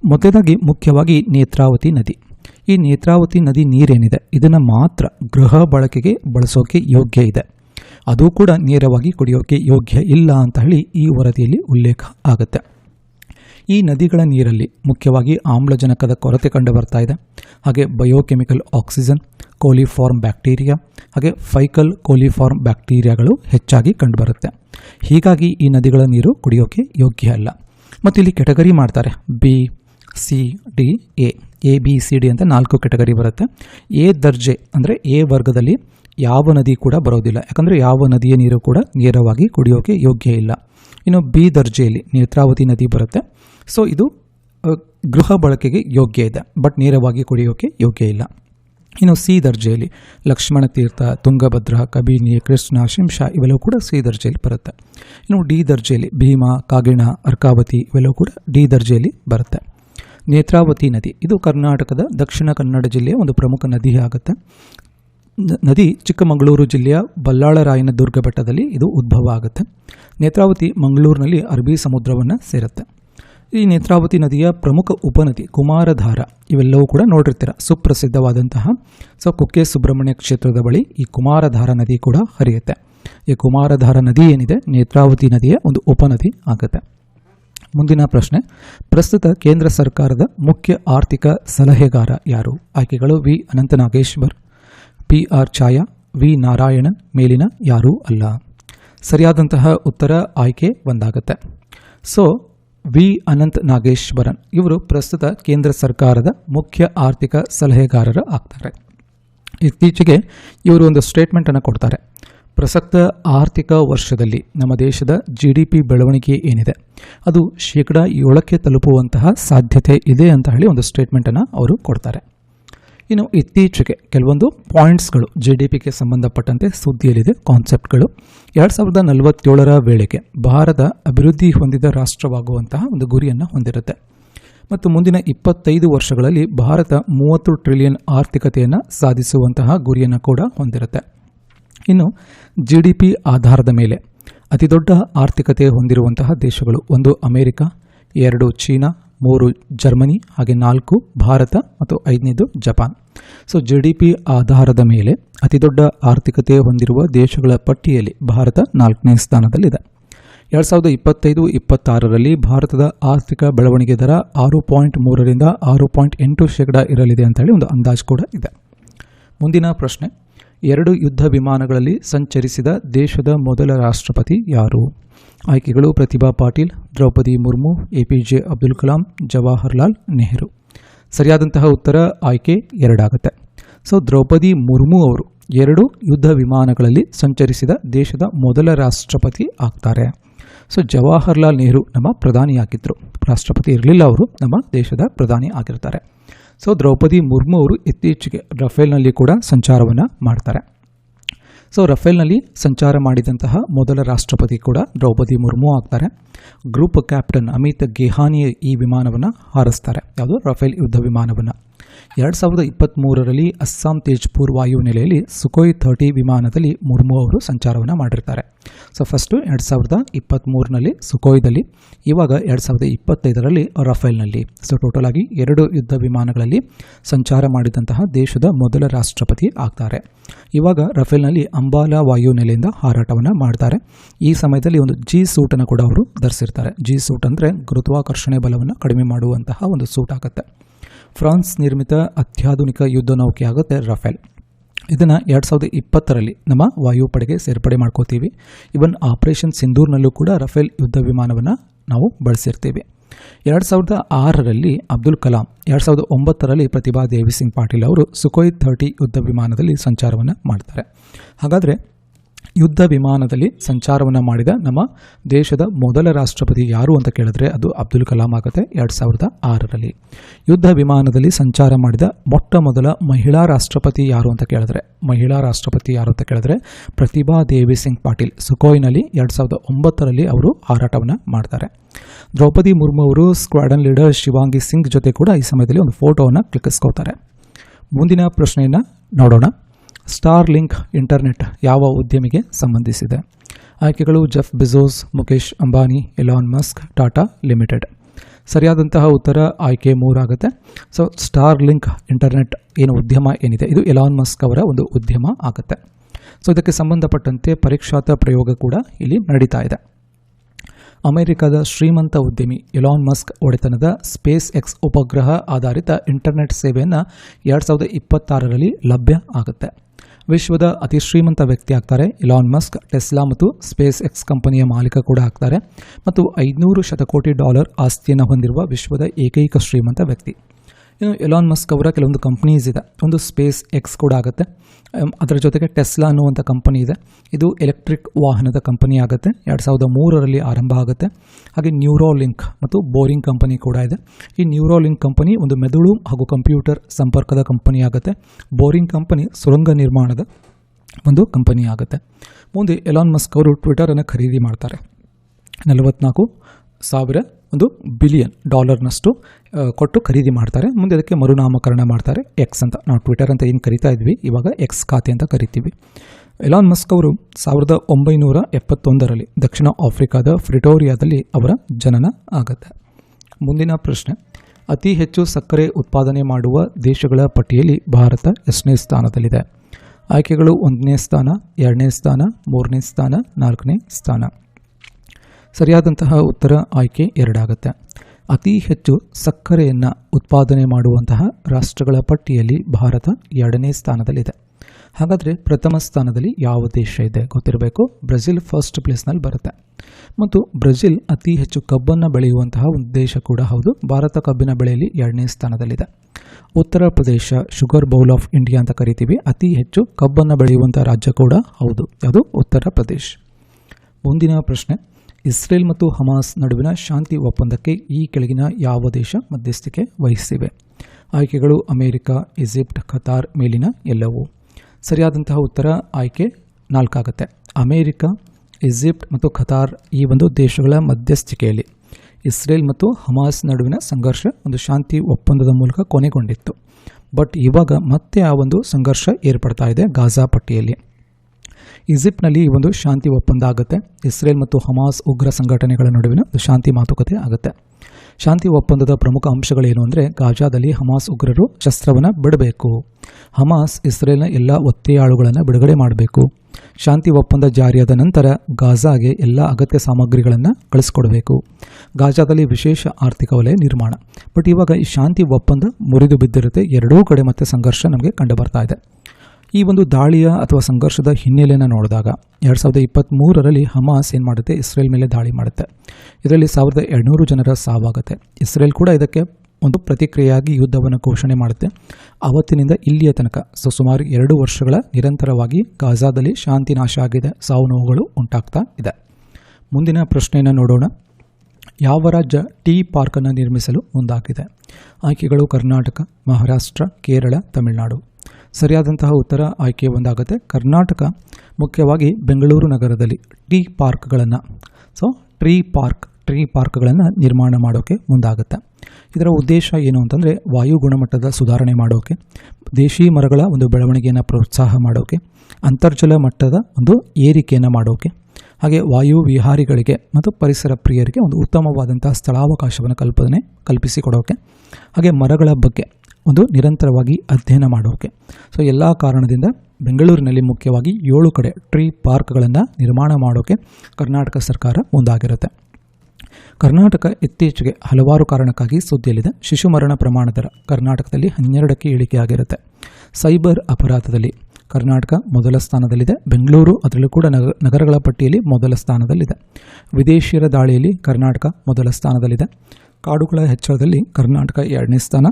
ಮೊದಲಾಗಿ ಮುಖ್ಯವಾಗಿ ನೇತ್ರಾವತಿ ನದಿ. ಈ ನೇತ್ರಾವತಿ ನದಿ ನೀರೇನಿದೆ? ಇದನ್ನು ಮಾತ್ರ ಗೃಹ ಬಳಕೆಗೆ ಬಳಸೋಕೆ ಯೋಗ್ಯ ಇದೆ. ಅದು ಕೂಡ ನೇರವಾಗಿ ಕುಡಿಯೋಕೆ ಯೋಗ್ಯ ಇಲ್ಲ ಅಂತ ಹೇಳಿ ಈ ವರದಿಯಲ್ಲಿ ಉಲ್ಲೇಖ ಆಗುತ್ತೆ. ಈ ನದಿಗಳ ನೀರಲ್ಲಿ ಮುಖ್ಯವಾಗಿ ಆಮ್ಲಜನಕದ ಕೊರತೆ ಕಂಡು ಬರ್ತಾ ಇದೆ. ಹಾಗೆ ಬಯೋಕೆಮಿಕಲ್ ಆಕ್ಸಿಜನ್, ಕೋಲಿಫಾರ್ಮ್ ಬ್ಯಾಕ್ಟೀರಿಯಾ, ಹಾಗೆ ಫೈಕಲ್ ಕೋಲಿಫಾರ್ಮ್ ಬ್ಯಾಕ್ಟೀರಿಯಾಗಳು ಹೆಚ್ಚಾಗಿ ಕಂಡುಬರುತ್ತೆ ಹೀಗಾಗಿ ಈ ನದಿಗಳ ನೀರು ಕುಡಿಯೋಕೆ ಯೋಗ್ಯ ಅಲ್ಲ. ಮತ್ತು ಇಲ್ಲಿ ಕೆಟಗರಿ ಮಾಡ್ತಾರೆ. B C D A A B C D ಅಂತ ನಾಲ್ಕು ಕೆಟಗರಿ ಬರುತ್ತೆ. ಎ ದರ್ಜೆ ಅಂದರೆ ಎ ವರ್ಗದಲ್ಲಿ ಯಾವ ನದಿ ಕೂಡ ಬರೋದಿಲ್ಲ. ಯಾಕಂದರೆ ಯಾವ ನದಿಯ ನೀರು ಕೂಡ ನೇರವಾಗಿ ಕುಡಿಯೋಕೆ ಯೋಗ್ಯ ಇಲ್ಲ. ಇನ್ನು ಬಿ ದರ್ಜೆಯಲ್ಲಿ ನೇತ್ರಾವತಿ ನದಿ ಬರುತ್ತೆ. ಸೊ ಇದು ಗೃಹ ಬಳಕೆಗೆ ಯೋಗ್ಯ ಇದೆ. ಬಟ್ ನೇರವಾಗಿ ಕುಡಿಯೋಕೆ ಯೋಗ್ಯ ಇಲ್ಲ. ಇನ್ನು ಸಿ ದರ್ಜೆಯಲ್ಲಿ ಲಕ್ಷ್ಮಣ ತೀರ್ಥ, ತುಂಗಭದ್ರಾ ಕಬಿನಿ ಕೃಷ್ಣ, ಶಿಂಷಾ ಇವೆಲ್ಲವೂ ಕೂಡ ಸಿ ದರ್ಜೆಯಲ್ಲಿ ಬರುತ್ತೆ. ಇನ್ನು ಡಿ ದರ್ಜೆಯಲ್ಲಿ ಭೀಮಾ, ಕಾಗಿಣ, ಅರ್ಕಾವತಿ ಇವೆಲ್ಲವೂ ಕೂಡ ಡಿ ದರ್ಜೆಯಲ್ಲಿ ಬರುತ್ತೆ. ನೇತ್ರಾವತಿ ನದಿ, ಇದು ಕರ್ನಾಟಕದ ದಕ್ಷಿಣ ಕನ್ನಡ ಜಿಲ್ಲೆಯ ಒಂದು ಪ್ರಮುಖ ನದಿ ಆಗುತ್ತೆ. ನದಿ ಚಿಕ್ಕಮಗಳೂರು ಜಿಲ್ಲೆಯ ಬಲ್ಲಾಳರಾಯನ ದುರ್ಗ ಬೆಟ್ಟದಲ್ಲಿ ಇದು ಉದ್ಭವ ಆಗುತ್ತೆ. ನೇತ್ರಾವತಿ ಮಂಗಳೂರಿನಲ್ಲಿ ಅರಬ್ಬಿ ಸಮುದ್ರವನ್ನು ಸೇರುತ್ತೆ. ಈ ನೇತ್ರಾವತಿ ನದಿಯ ಪ್ರಮುಖ ಉಪನದಿ ಕುಮಾರಧಾರ, ಇವೆಲ್ಲವೂ ಕೂಡ ನೋಡಿರ್ತೀರ. ಸುಪ್ರಸಿದ್ಧವಾದಂತಹ, ಸೊ ಕುಕ್ಕೆ ಸುಬ್ರಹ್ಮಣ್ಯ ಕ್ಷೇತ್ರದ ಬಳಿ ಈ ಕುಮಾರಧಾರ ನದಿ ಕೂಡ ಹರಿಯುತ್ತೆ. ಈ ಕುಮಾರಧಾರ ನದಿ ಏನಿದೆ? ನೇತ್ರಾವತಿ ನದಿಯ ಒಂದು ಉಪನದಿ ಆಗುತ್ತೆ. ಮುಂದಿನ ಪ್ರಶ್ನೆ, ಪ್ರಸ್ತುತ ಕೇಂದ್ರ ಸರ್ಕಾರದ ಮುಖ್ಯ ಆರ್ಥಿಕ ಸಲಹೆಗಾರ ಯಾರು? ಆಯ್ಕೆಗಳು V. Ananth Nageshwar. P R Chhaya, V Narayanan ಮೇಲಿನ ಯಾರೂ ಅಲ್ಲ. ಸರಿಯಾದಂತಹ ಉತ್ತರ ಆಯ್ಕೆ ಒಂದಾಗುತ್ತೆ. ಸೊ, ವಿ ಅನಂತ್ ನಾಗೇಶ್ವರನ್ ಇವರು ಪ್ರಸ್ತುತ ಕೇಂದ್ರ ಸರ್ಕಾರದ ಮುಖ್ಯ ಆರ್ಥಿಕ ಸಲಹೆಗಾರರು ಆಗ್ತಾರೆ. ಇತ್ತೀಚೆಗೆ ಇವರು ಒಂದು ಸ್ಟೇಟ್ಮೆಂಟನ್ನು ಕೊಡ್ತಾರೆ. ಪ್ರಸಕ್ತ ಆರ್ಥಿಕ ವರ್ಷದಲ್ಲಿ ನಮ್ಮ ದೇಶದ ಜಿ ಡಿ ಪಿ ಬೆಳವಣಿಗೆ ಏನಿದೆ, ಅದು ಶೇಕಡ ಏಳಕ್ಕೆ ತಲುಪುವಂತಹ ಸಾಧ್ಯತೆ ಇದೆ ಅಂತ ಹೇಳಿ ಒಂದು ಸ್ಟೇಟ್ಮೆಂಟನ್ನು ಅವರು ಕೊಡ್ತಾರೆ. ಇನ್ನು ಇತ್ತೀಚೆಗೆ ಕೆಲವೊಂದು ಪಾಯಿಂಟ್ಸ್ಗಳು ಜಿ ಡಿ ಪಿಗೆ ಸಂಬಂಧಪಟ್ಟಂತೆ ಸುದ್ದಿಯಲ್ಲಿದೆ ಕಾನ್ಸೆಪ್ಟ್ಗಳು ಎರಡು ಸಾವಿರದ ನಲವತ್ತೇಳರ ವೇಳೆಗೆ ಭಾರತ ಅಭಿವೃದ್ಧಿ ಹೊಂದಿದ ರಾಷ್ಟ್ರವಾಗುವಂತಹ ಒಂದು ಗುರಿಯನ್ನು ಹೊಂದಿರುತ್ತೆ. ಮತ್ತು ಮುಂದಿನ ಇಪ್ಪತ್ತೈದು ವರ್ಷಗಳಲ್ಲಿ ಭಾರತ ಮೂವತ್ತು ಟ್ರಿಲಿಯನ್ ಆರ್ಥಿಕತೆಯನ್ನು ಸಾಧಿಸುವಂತಹ ಗುರಿಯನ್ನು ಕೂಡ ಹೊಂದಿರುತ್ತೆ. ಇನ್ನು ಜಿ ಡಿ ಪಿ ಆಧಾರದ ಮೇಲೆ ಅತಿದೊಡ್ಡ ಆರ್ಥಿಕತೆ ಹೊಂದಿರುವಂತಹ ದೇಶಗಳು ಒಂದು ಅಮೆರಿಕ, ಎರಡು ಚೀನಾ ಮೂರು ಜರ್ಮನಿ, ಹಾಗೆ ನಾಲ್ಕು ಭಾರತ ಮತ್ತು ಐದನೇದು Japan. So G D P ಆಧಾರದ ಮೇಲೆ ಅತಿದೊಡ್ಡ ಆರ್ಥಿಕತೆ ಹೊಂದಿರುವ ದೇಶಗಳ ಪಟ್ಟಿಯಲ್ಲಿ ಭಾರತ ನಾಲ್ಕನೇ ಸ್ಥಾನದಲ್ಲಿದೆ. ಎರಡು ಸಾವಿರದ ಇಪ್ಪತ್ತೈದು, ಇಪ್ಪತ್ತಾರರಲ್ಲಿ ಭಾರತದ ಆರ್ಥಿಕ ಬೆಳವಣಿಗೆ ದರ ಆರು ಪಾಯಿಂಟ್ ಮೂರರಿಂದ ಆರು ಪಾಯಿಂಟ್ ಎಂಟು ಶೇಕಡ ಇರಲಿದೆ ಅಂತೇಳಿ ಒಂದು ಅಂದಾಜು ಕೂಡ ಇದೆ. ಮುಂದಿನ ಪ್ರಶ್ನೆ. ಎರಡು ಯುದ್ಧ ವಿಮಾನಗಳಲ್ಲಿ ಸಂಚರಿಸಿದ ದೇಶದ ಮೊದಲ ರಾಷ್ಟ್ರಪತಿ ಯಾರು? ಆಯ್ಕೆಗಳು ಪ್ರತಿಭಾ ಪಾಟೀಲ್, ದ್ರೌಪದಿ ಮುರ್ಮು, ಎಪಿಜೆ ಅಬ್ದುಲ್ ಕಲಾಂ, ಜವಾಹರ್ಲಾಲ್ ನೆಹರು. ಸರಿಯಾದಂತಹ ಉತ್ತರ ಆಯ್ಕೆ ಎರಡಾಗುತ್ತೆ. ಸೊ, ದ್ರೌಪದಿ ಮುರ್ಮು ಅವರು ಎರಡು ಯುದ್ಧ ವಿಮಾನಗಳಲ್ಲಿ ಸಂಚರಿಸಿದ ದೇಶದ ಮೊದಲ ರಾಷ್ಟ್ರಪತಿ ಆಗ್ತಾರೆ. ಸೊ, ಜವಾಹರ್ಲಾಲ್ ನೆಹರು ನಮ್ಮ ಪ್ರಧಾನಿಯಾಗಿದ್ದರು ರಾಷ್ಟ್ರಪತಿ ಇರಲಿಲ್ಲ ಅವರು, ನಮ್ಮ ದೇಶದ ಪ್ರಧಾನಿ ಆಗಿರ್ತಾರೆ. ಸೊ, ದ್ರೌಪದಿ ಮುರ್ಮು ಅವರು ಇತ್ತೀಚೆಗೆ ರಫೇಲ್ನಲ್ಲಿ ಕೂಡ ಸಂಚಾರವನ್ನು ಮಾಡ್ತಾರೆ. ಸೊ ರಫೇಲ್ನಲ್ಲಿ ಸಂಚಾರ ಮಾಡಿದಂತಹ ಮೊದಲ ರಾಷ್ಟ್ರಪತಿ ಕೂಡ ದ್ರೌಪದಿ ಮುರ್ಮು ಆಗ್ತಾರೆ. ಗ್ರೂಪ್ ಕ್ಯಾಪ್ಟನ್ ಅಮಿತ್ ಗೆಹಾನಿ ಈ ವಿಮಾನವನ್ನು ಹಾರಿಸ್ತಾರೆ. ಯಾವುದು? ರಫೇಲ್ ಯುದ್ಧ ವಿಮಾನವನ್ನು. ಎರಡು ಸಾವಿರದ ಇಪ್ಪತ್ತ್ಮೂರರಲ್ಲಿ ಅಸ್ಸಾಂ ತೇಜ್ಪುರ್ ವಾಯು ನೆಲೆಯಲ್ಲಿ ಸುಖೋಯ್ ಥರ್ಟಿ ವಿಮಾನದಲ್ಲಿ ಮುರ್ಮು ಅವರು ಸಂಚಾರವನ್ನು ಮಾಡಿರ್ತಾರೆ. ಸೊ ಫಸ್ಟು ಎರಡು ಸಾವಿರದ ಇಪ್ಪತ್ತ್ಮೂರರಲ್ಲಿ ಸುಖೋಯ್ದಲ್ಲಿ ಇವಾಗ ಎರಡು ಸಾವಿರದ ಇಪ್ಪತ್ತೈದರಲ್ಲಿ ರಫೇಲ್ನಲ್ಲಿ ಸೊ ಟೋಟಲ್ ಆಗಿ ಎರಡು ಯುದ್ಧ ವಿಮಾನಗಳಲ್ಲಿ ಸಂಚಾರ ಮಾಡಿದಂತಹ ದೇಶದ ಮೊದಲ ರಾಷ್ಟ್ರಪತಿ ಆಗ್ತಾರೆ. ಇವಾಗ ರಫೇಲ್ನಲ್ಲಿ ಅಂಬಾಲಾ ವಾಯು ನೆಲೆಯಿಂದ ಹಾರಾಟವನ್ನು ಮಾಡ್ತಾರೆ. ಈ ಸಮಯದಲ್ಲಿ ಒಂದು ಜಿ ಸೂಟನ್ನು ಕೂಡ ಅವರು ಧರಿಸಿರ್ತಾರೆ. ಜಿ ಸೂಟ್ ಅಂದರೆ ಗುರುತ್ವಾಕರ್ಷಣೆ ಬಲವನ್ನು ಕಡಿಮೆ ಮಾಡುವಂತಹ ಒಂದು ಸೂಟ್ ಆಗುತ್ತೆ. ಫ್ರಾನ್ಸ್ ನಿರ್ಮಿತ ಅತ್ಯಾಧುನಿಕ ಯುದ್ಧ ನೌಕೆ ಆಗುತ್ತೆ ರಫೇಲ್. ಇದನ್ನು ಎರಡು ಸಾವಿರದ ಇಪ್ಪತ್ತರಲ್ಲಿ ನಮ್ಮ ವಾಯುಪಡೆಗೆ ಸೇರ್ಪಡೆ ಮಾಡ್ಕೋತೀವಿ. ಇವನ್ ಆಪರೇಷನ್ ಸಿಂಧೂರ್ನಲ್ಲೂ ಕೂಡ ರಫೇಲ್ ಯುದ್ಧ ವಿಮಾನವನ್ನು ನಾವು ಬಳಸಿರ್ತೀವಿ. ಎರಡು ಸಾವಿರದ ಆರರಲ್ಲಿ ಅಬ್ದುಲ್ ಕಲಾಂ, ಎರಡು ಸಾವಿರದ ಒಂಬತ್ತರಲ್ಲಿ ಪ್ರತಿಭಾ ದೇವಿ ಸಿಂಗ್ ಪಾಟೀಲ್ ಅವರು ಸುಖೋಯ್ ಥರ್ಟಿ ಯುದ್ಧ ವಿಮಾನದಲ್ಲಿ ಸಂಚಾರವನ್ನು ಮಾಡ್ತಾರೆ. ಹಾಗಾದರೆ ಯುದ್ಧ ವಿಮಾನದಲ್ಲಿ ಸಂಚಾರವನ್ನು ಮಾಡಿದ ನಮ್ಮ ದೇಶದ ಮೊದಲ ರಾಷ್ಟ್ರಪತಿ ಯಾರು ಅಂತ ಕೇಳಿದ್ರೆ ಅದು ಅಬ್ದುಲ್ ಕಲಾಂ ಆಗುತ್ತೆ, ಎರಡು ಸಾವಿರದ ಆರರಲ್ಲಿ. ಯುದ್ಧ ವಿಮಾನದಲ್ಲಿ ಸಂಚಾರ ಮಾಡಿದ ಮೊಟ್ಟ ಮೊದಲ ಮಹಿಳಾ ರಾಷ್ಟ್ರಪತಿ ಯಾರು ಅಂತ ಕೇಳಿದ್ರೆ, ಮಹಿಳಾ ರಾಷ್ಟ್ರಪತಿ ಯಾರು ಅಂತ ಕೇಳಿದ್ರೆ ಪ್ರತಿಭಾ ದೇವಿ ಸಿಂಗ್ ಪಾಟೀಲ್. ಸುಕೋಯ್ನಲ್ಲಿ ಎರಡು ಸಾವಿರದ ಒಂಬತ್ತರಲ್ಲಿ ಅವರು ಹಾರಾಟವನ್ನು ಮಾಡ್ತಾರೆ. ದ್ರೌಪದಿ ಮುರ್ಮು ಅವರು ಸ್ಕ್ವಾಡನ್ ಲೀಡರ್ ಶಿವಾಂಗಿ ಸಿಂಗ್ ಜೊತೆ ಕೂಡ ಈ ಸಮಯದಲ್ಲಿ ಒಂದು ಫೋಟೋವನ್ನು ಕ್ಲಿಕ್ಕಿಸ್ಕೋತಾರೆ ಮುಂದಿನ ಪ್ರಶ್ನೆಯನ್ನು ನೋಡೋಣ. ಸ್ಟಾರ್ ಲಿಂಕ್ ಇಂಟರ್ನೆಟ್ ಯಾವ ಉದ್ಯಮಿಗೆ ಸಂಬಂಧಿಸಿದೆ? ಆಯ್ಕೆಗಳು Jeff Bezos Mukesh Ambani Elon Musk Tata limited ಸರಿಯಾದಂತಹ ಉತ್ತರ ಆಯ್ಕೆ ಮೂರಾಗುತ್ತೆ. ಸೊ ಸ್ಟಾರ್ ಲಿಂಕ್ ಇಂಟರ್ನೆಟ್ ಏನು ಉದ್ಯಮ ಏನಿದೆ? ಇದು ಎಲಾನ್ ಮಸ್ಕ್ ಅವರ ಒಂದು ಉದ್ಯಮ ಆಗುತ್ತೆ. ಸೊ ಇದಕ್ಕೆ ಸಂಬಂಧಪಟ್ಟಂತೆ ಪರೀಕ್ಷಾತ ಪ್ರಯೋಗ ಕೂಡ ಇಲ್ಲಿ ನಡೀತಾ ಇದೆ. ಅಮೆರಿಕದ ಶ್ರೀಮಂತ ಉದ್ಯಮಿ ಎಲಾನ್ ಮಸ್ಕ್ ಒಡೆತನದ ಸ್ಪೇಸ್ ಎಕ್ಸ್ ಉಪಗ್ರಹ ಆಧಾರಿತ ಇಂಟರ್ನೆಟ್ ಸೇವೆಯನ್ನು ಎರಡು ಸಾವಿರದ ಇಪ್ಪತ್ತಾರರಲ್ಲಿ ಲಭ್ಯ ಆಗುತ್ತೆ. ವಿಶ್ವದ ಅತಿ ಶ್ರೀಮಂತ ವ್ಯಕ್ತಿ ಆಗ್ತಾರೆ ಇಲಾನ್ ಮಸ್ಕ್ ಟೆಸ್ಲಾ ಮತ್ತು ಸ್ಪೇಸ್ ಎಕ್ಸ್ ಕಂಪನಿಯ ಮಾಲೀಕ ಕೂಡ ಆಗ್ತಾರೆ. ಮತ್ತು ಐದುನೂರು ಶತಕೋಟಿ ಡಾಲರ್ ಆಸ್ತಿಯನ್ನು ಹೊಂದಿರುವ ವಿಶ್ವದ ಏಕೈಕ ಶ್ರೀಮಂತ ವ್ಯಕ್ತಿ. ಇನ್ನು ಎಲಾನ್ ಮಸ್ಕ್ ಅವರ ಕೆಲವೊಂದು ಕಂಪ್ನೀಸ್ ಇದೆ. ಒಂದು ಸ್ಪೇಸ್ ಎಕ್ಸ್ ಕೂಡ ಆಗುತ್ತೆ. ಅದರ ಜೊತೆಗೆ ಟೆಸ್ಲಾ ಅನ್ನುವಂಥ ಕಂಪನಿ ಇದೆ. ಇದು ಎಲೆಕ್ಟ್ರಿಕ್ ವಾಹನದ ಕಂಪನಿ ಆಗುತ್ತೆ. ಎರಡು ಸಾವಿರದ ಮೂರರಲ್ಲಿ ಆರಂಭ ಆಗುತ್ತೆ. ಹಾಗೆ ನ್ಯೂರೋಲಿಂಕ್ ಮತ್ತು ಬೋರಿಂಗ್ ಕಂಪನಿ ಕೂಡ ಇದೆ. ಈ ನ್ಯೂರೋಲಿಂಕ್ ಕಂಪನಿ ಒಂದು ಮೆದುಳು ಹಾಗೂ ಕಂಪ್ಯೂಟರ್ ಸಂಪರ್ಕದ ಕಂಪನಿ ಆಗುತ್ತೆ. ಬೋರಿಂಗ್ ಕಂಪನಿ ಸುರಂಗ ನಿರ್ಮಾಣದ ಒಂದು ಕಂಪನಿ ಆಗುತ್ತೆ. ಮುಂದೆ ಎಲಾನ್ ಮಸ್ಕ್ ಅವರು ಟ್ವಿಟರನ್ನು ಖರೀದಿ ಮಾಡ್ತಾರೆ. ನಲವತ್ನಾಲ್ಕು ಸಾವಿರ ಒಂದು ಬಿಲಿಯನ್ ಡಾಲರ್ನಷ್ಟು ಕೊಟ್ಟು ಖರೀದಿ ಮಾಡ್ತಾರೆ. ಮುಂದೆ ಅದಕ್ಕೆ ಮರುನಾಮಕರಣ ಮಾಡ್ತಾರೆ. ಎಕ್ಸ್ ಅಂತ. ನಾವು ಟ್ವಿಟರ್ ಅಂತ ಏನು ಕರಿತಾ ಇದ್ವಿ? ಇವಾಗ ಎಕ್ಸ್ ಖಾತೆ ಅಂತ ಕರಿತೀವಿ. ಎಲಾನ್ ಮಸ್ಕ್ ಅವರು ಸಾವಿರದ ಒಂಬೈನೂರ ಎಪ್ಪತ್ತೊಂದರಲ್ಲಿ ದಕ್ಷಿಣ ಆಫ್ರಿಕಾದ ಫ್ರಿಟೋರಿಯಾದಲ್ಲಿ ಅವರ ಜನನ ಆಗುತ್ತೆ. ಮುಂದಿನ ಪ್ರಶ್ನೆ. ಅತಿ ಹೆಚ್ಚು ಸಕ್ಕರೆ ಉತ್ಪಾದನೆ ಮಾಡುವ ದೇಶಗಳ ಪಟ್ಟಿಯಲ್ಲಿ ಭಾರತ ಎಷ್ಟನೇ ಸ್ಥಾನದಲ್ಲಿದೆ? ಆಯ್ಕೆಗಳು ಒಂದನೇ ಸ್ಥಾನ, ಎರಡನೇ ಸ್ಥಾನ, ಮೂರನೇ ಸ್ಥಾನ, ನಾಲ್ಕನೇ ಸ್ಥಾನ. ಸರಿಯಾದಂತಹ ಉತ್ತರ ಆಯ್ಕೆ ಎರಡಾಗುತ್ತೆ. ಅತಿ ಹೆಚ್ಚು ಸಕ್ಕರೆಯನ್ನು ಉತ್ಪಾದನೆ ಮಾಡುವಂತಹ ರಾಷ್ಟ್ರಗಳ ಪಟ್ಟಿಯಲ್ಲಿ ಭಾರತ ಎರಡನೇ ಸ್ಥಾನದಲ್ಲಿದೆ. ಹಾಗಾದರೆ ಪ್ರಥಮ ಸ್ಥಾನದಲ್ಲಿ ಯಾವ ದೇಶ ಇದೆ ಗೊತ್ತಿರಬೇಕು? ಬ್ರೆಜಿಲ್ ಫಸ್ಟ್ ಪ್ಲೇಸ್ನಲ್ಲಿ ಬರುತ್ತೆ. ಮತ್ತು ಬ್ರೆಜಿಲ್ ಅತಿ ಹೆಚ್ಚು ಕಬ್ಬನ್ನು ಬೆಳೆಯುವಂತಹ ಒಂದು ದೇಶ ಕೂಡ ಹೌದು. ಭಾರತ ಕಬ್ಬಿನ ಬೆಳೆಯಲ್ಲಿ ಎರಡನೇ ಸ್ಥಾನದಲ್ಲಿದೆ. Uttar Pradesh sugar bowl of India ಅಂತ ಕರಿತೀವಿ. ಅತಿ ಹೆಚ್ಚು ಕಬ್ಬನ್ನು ಬೆಳೆಯುವಂಥ ರಾಜ್ಯ ಕೂಡ ಹೌದು. ಅದು ಉತ್ತರ ಪ್ರದೇಶ್. ಮುಂದಿನ ಪ್ರಶ್ನೆ. ಇಸ್ರೇಲ್ ಮತ್ತು ಹಮಾಸ್ ನಡುವಿನ ಶಾಂತಿ ಒಪ್ಪಂದಕ್ಕೆ ಈ ಕೆಳಗಿನ ಯಾವ ದೇಶ ಮಧ್ಯಸ್ಥಿಕೆ ವಹಿಸಿವೆ? ಆಯ್ಕೆಗಳು ಅಮೆರಿಕ, ಈಜಿಪ್ಟ್, ಖತಾರ್ ಮೇಲಿನ ಎಲ್ಲವೂ. ಸರಿಯಾದಂತಹ ಉತ್ತರ ಆಯ್ಕೆ ನಾಲ್ಕಾಗುತ್ತೆ. ಅಮೇರಿಕ, ಈಜಿಪ್ಟ್ ಮತ್ತು ಖತಾರ್ ಈ ಒಂದು ದೇಶಗಳ ಮಧ್ಯಸ್ಥಿಕೆಯಲ್ಲಿ. ಇಸ್ರೇಲ್ ಮತ್ತು ಹಮಾಸ್ ನಡುವಿನ ಸಂಘರ್ಷ ಒಂದು ಶಾಂತಿ ಒಪ್ಪಂದದ ಮೂಲಕ ಕೊನೆಗೊಂಡಿತ್ತು. ಬಟ್ ಇವಾಗ ಮತ್ತೆ ಆ ಒಂದು ಸಂಘರ್ಷ ಏರ್ಪಡ್ತಾ ಇದೆ ಗಾಜಾ ಪಟ್ಟಿಯಲ್ಲಿ. ಈಜಿಪ್ಟ್ನಲ್ಲಿ ಈ ಒಂದು ಶಾಂತಿ ಒಪ್ಪಂದ ಆಗುತ್ತೆ ಇಸ್ರೇಲ್ ಮತ್ತು ಹಮಾಸ್ ಉಗ್ರ ಸಂಘಟನೆಗಳ ನಡುವಿನ ಶಾಂತಿ ಮಾತುಕತೆ ಆಗುತ್ತೆ. ಶಾಂತಿ ಒಪ್ಪಂದದ ಪ್ರಮುಖ ಅಂಶಗಳೇನು ಅಂದರೆ ಗಾಜಾದಲ್ಲಿ ಹಮಾಸ್ ಉಗ್ರರು ಶಸ್ತ್ರವನ್ನು ಬಿಡಬೇಕು. ಹಮಾಸ್ ಇಸ್ರೇಲ್ನ ಎಲ್ಲ ಒತ್ತೆಯಾಳುಗಳನ್ನು ಬಿಡುಗಡೆ ಮಾಡಬೇಕು. ಶಾಂತಿ ಒಪ್ಪಂದ ಜಾರಿಯಾದ ನಂತರ ಗಾಜಾಗೆ ಎಲ್ಲ ಅಗತ್ಯ ಸಾಮಗ್ರಿಗಳನ್ನು ಕಳಿಸ್ಕೊಡಬೇಕು. ಗಾಜಾದಲ್ಲಿ ವಿಶೇಷ ಆರ್ಥಿಕ ವಲಯ ನಿರ್ಮಾಣ. ಬಟ್ ಇವಾಗ ಈ ಶಾಂತಿ ಒಪ್ಪಂದ ಮುರಿದು ಬಿದ್ದಿರುತ್ತೆ. ಎರಡೂ ಕಡೆ ಮತ್ತೆ ಸಂಘರ್ಷ ನಮಗೆ ಕಂಡು ಬರ್ತಾ ಇದೆ. ಈ ಒಂದು ದಾಳಿಯ ಅಥವಾ ಸಂಘರ್ಷದ ಹಿನ್ನೆಲೆಯನ್ನು ನೋಡಿದಾಗ ಎರಡು ಸಾವಿರದ ಇಪ್ಪತ್ತ್ಮೂರರಲ್ಲಿ ಹಮಾಸ್ ಏನು ಮಾಡುತ್ತೆ? ಇಸ್ರೇಲ್ ಮೇಲೆ ದಾಳಿ ಮಾಡುತ್ತೆ. ಇದರಲ್ಲಿ ಸಾವಿರದ ಎರಡುನೂರು ಜನರ ಸಾವಾಗುತ್ತೆ. ಇಸ್ರೇಲ್ ಕೂಡ ಇದಕ್ಕೆ ಒಂದು ಪ್ರತಿಕ್ರಿಯೆಯಾಗಿ ಯುದ್ಧವನ್ನು ಘೋಷಣೆ ಮಾಡುತ್ತೆ. ಆವತ್ತಿನಿಂದ ಇಲ್ಲಿಯ ತನಕ ಸೊ ಸುಮಾರು ಎರಡು ವರ್ಷಗಳ ನಿರಂತರವಾಗಿ ಗಾಜಾದಲ್ಲಿ ಶಾಂತಿ ನಾಶ ಆಗಿದೆ. ಸಾವು ನೋವುಗಳು ಉಂಟಾಗ್ತಾ ಇದೆ. ಮುಂದಿನ ಪ್ರಶ್ನೆಯನ್ನು ನೋಡೋಣ. ಯಾವ ರಾಜ್ಯ ಟೀ ಪಾರ್ಕನ್ನು ನಿರ್ಮಿಸಲು ಮುಂದಾಗಿದೆ? ಆಯ್ಕೆಗಳು ಕರ್ನಾಟಕ, ಮಹಾರಾಷ್ಟ್ರ, ಕೇರಳ, ತಮಿಳುನಾಡು. ಸರಿಯಾದಂತಹ ಉತ್ತರ ಆಯ್ಕೆ ಒಂದಾಗುತ್ತೆ ಕರ್ನಾಟಕ, ಮುಖ್ಯವಾಗಿ ಬೆಂಗಳೂರು ನಗರದಲ್ಲಿ ಟೀ ಪಾರ್ಕ್ಗಳನ್ನು ಸೊ ಟ್ರೀ ಪಾರ್ಕ್ ಟ್ರೀ ಪಾರ್ಕ್ಗಳನ್ನು ನಿರ್ಮಾಣ ಮಾಡೋಕ್ಕೆ ಮುಂದಾಗುತ್ತೆ. ಇದರ ಉದ್ದೇಶ ಏನು ಅಂತಂದರೆ ವಾಯು ಗುಣಮಟ್ಟದ ಸುಧಾರಣೆ ಮಾಡೋಕ್ಕೆ ದೇಶಿ ಮರಗಳ ಒಂದು ಬೆಳವಣಿಗೆಯನ್ನು ಪ್ರೋತ್ಸಾಹ ಮಾಡೋಕ್ಕೆ ಅಂತರ್ಜಲ ಮಟ್ಟದ ಒಂದು ಏರಿಕೆಯನ್ನು ಮಾಡೋಕ್ಕೆ ಹಾಗೆ ವಾಯು ವಿಹಾರಿಗಳಿಗೆ ಮತ್ತು ಪರಿಸರ ಪ್ರಿಯರಿಗೆ ಒಂದು ಉತ್ತಮವಾದಂಥ ಸ್ಥಳಾವಕಾಶವನ್ನು ಕಲ್ಪನೆ ಕಲ್ಪಿಸಿಕೊಡೋಕೆ ಹಾಗೆ ಮರಗಳ ಬಗ್ಗೆ ಒಂದು ನಿರಂತರವಾಗಿ ಅಧ್ಯಯನ ಮಾಡೋಕೆ. ಸೊ ಎಲ್ಲ ಕಾರಣದಿಂದ ಬೆಂಗಳೂರಿನಲ್ಲಿ ಮುಖ್ಯವಾಗಿ ಏಳು ಕಡೆ ಟ್ರೀ ಪಾರ್ಕ್ಗಳನ್ನು ನಿರ್ಮಾಣ ಮಾಡೋಕೆ ಕರ್ನಾಟಕ ಸರ್ಕಾರ ಮುಂದಾಗಿರುತ್ತೆ. ಕರ್ನಾಟಕ ಇತ್ತೀಚೆಗೆ ಹಲವಾರು ಕಾರಣಕ್ಕಾಗಿ ಸುದ್ದಿಯಲ್ಲಿದೆ. ಶಿಶು ಮರಣ ಪ್ರಮಾಣ ದರ ಕರ್ನಾಟಕದಲ್ಲಿ ಹನ್ನೆರಡಕ್ಕೆ ಇಳಿಕೆಯಾಗಿರುತ್ತೆ. ಸೈಬರ್ ಅಪರಾಧದಲ್ಲಿ ಕರ್ನಾಟಕ ಮೊದಲ ಸ್ಥಾನದಲ್ಲಿದೆ. ಬೆಂಗಳೂರು ಅದರಲ್ಲೂ ಕೂಡ ನಗ, ನಗರಗಳ ಪಟ್ಟಿಯಲ್ಲಿ ಮೊದಲ ಸ್ಥಾನದಲ್ಲಿದೆ. ವಿದೇಶಿಯರ ದಾಳಿಯಲ್ಲಿ ಕರ್ನಾಟಕ ಮೊದಲ ಸ್ಥಾನದಲ್ಲಿದೆ. ಕಾಡುಗಳ ಹೆಚ್ಚಳದಲ್ಲಿ ಕರ್ನಾಟಕ ಎರಡನೇ ಸ್ಥಾನ.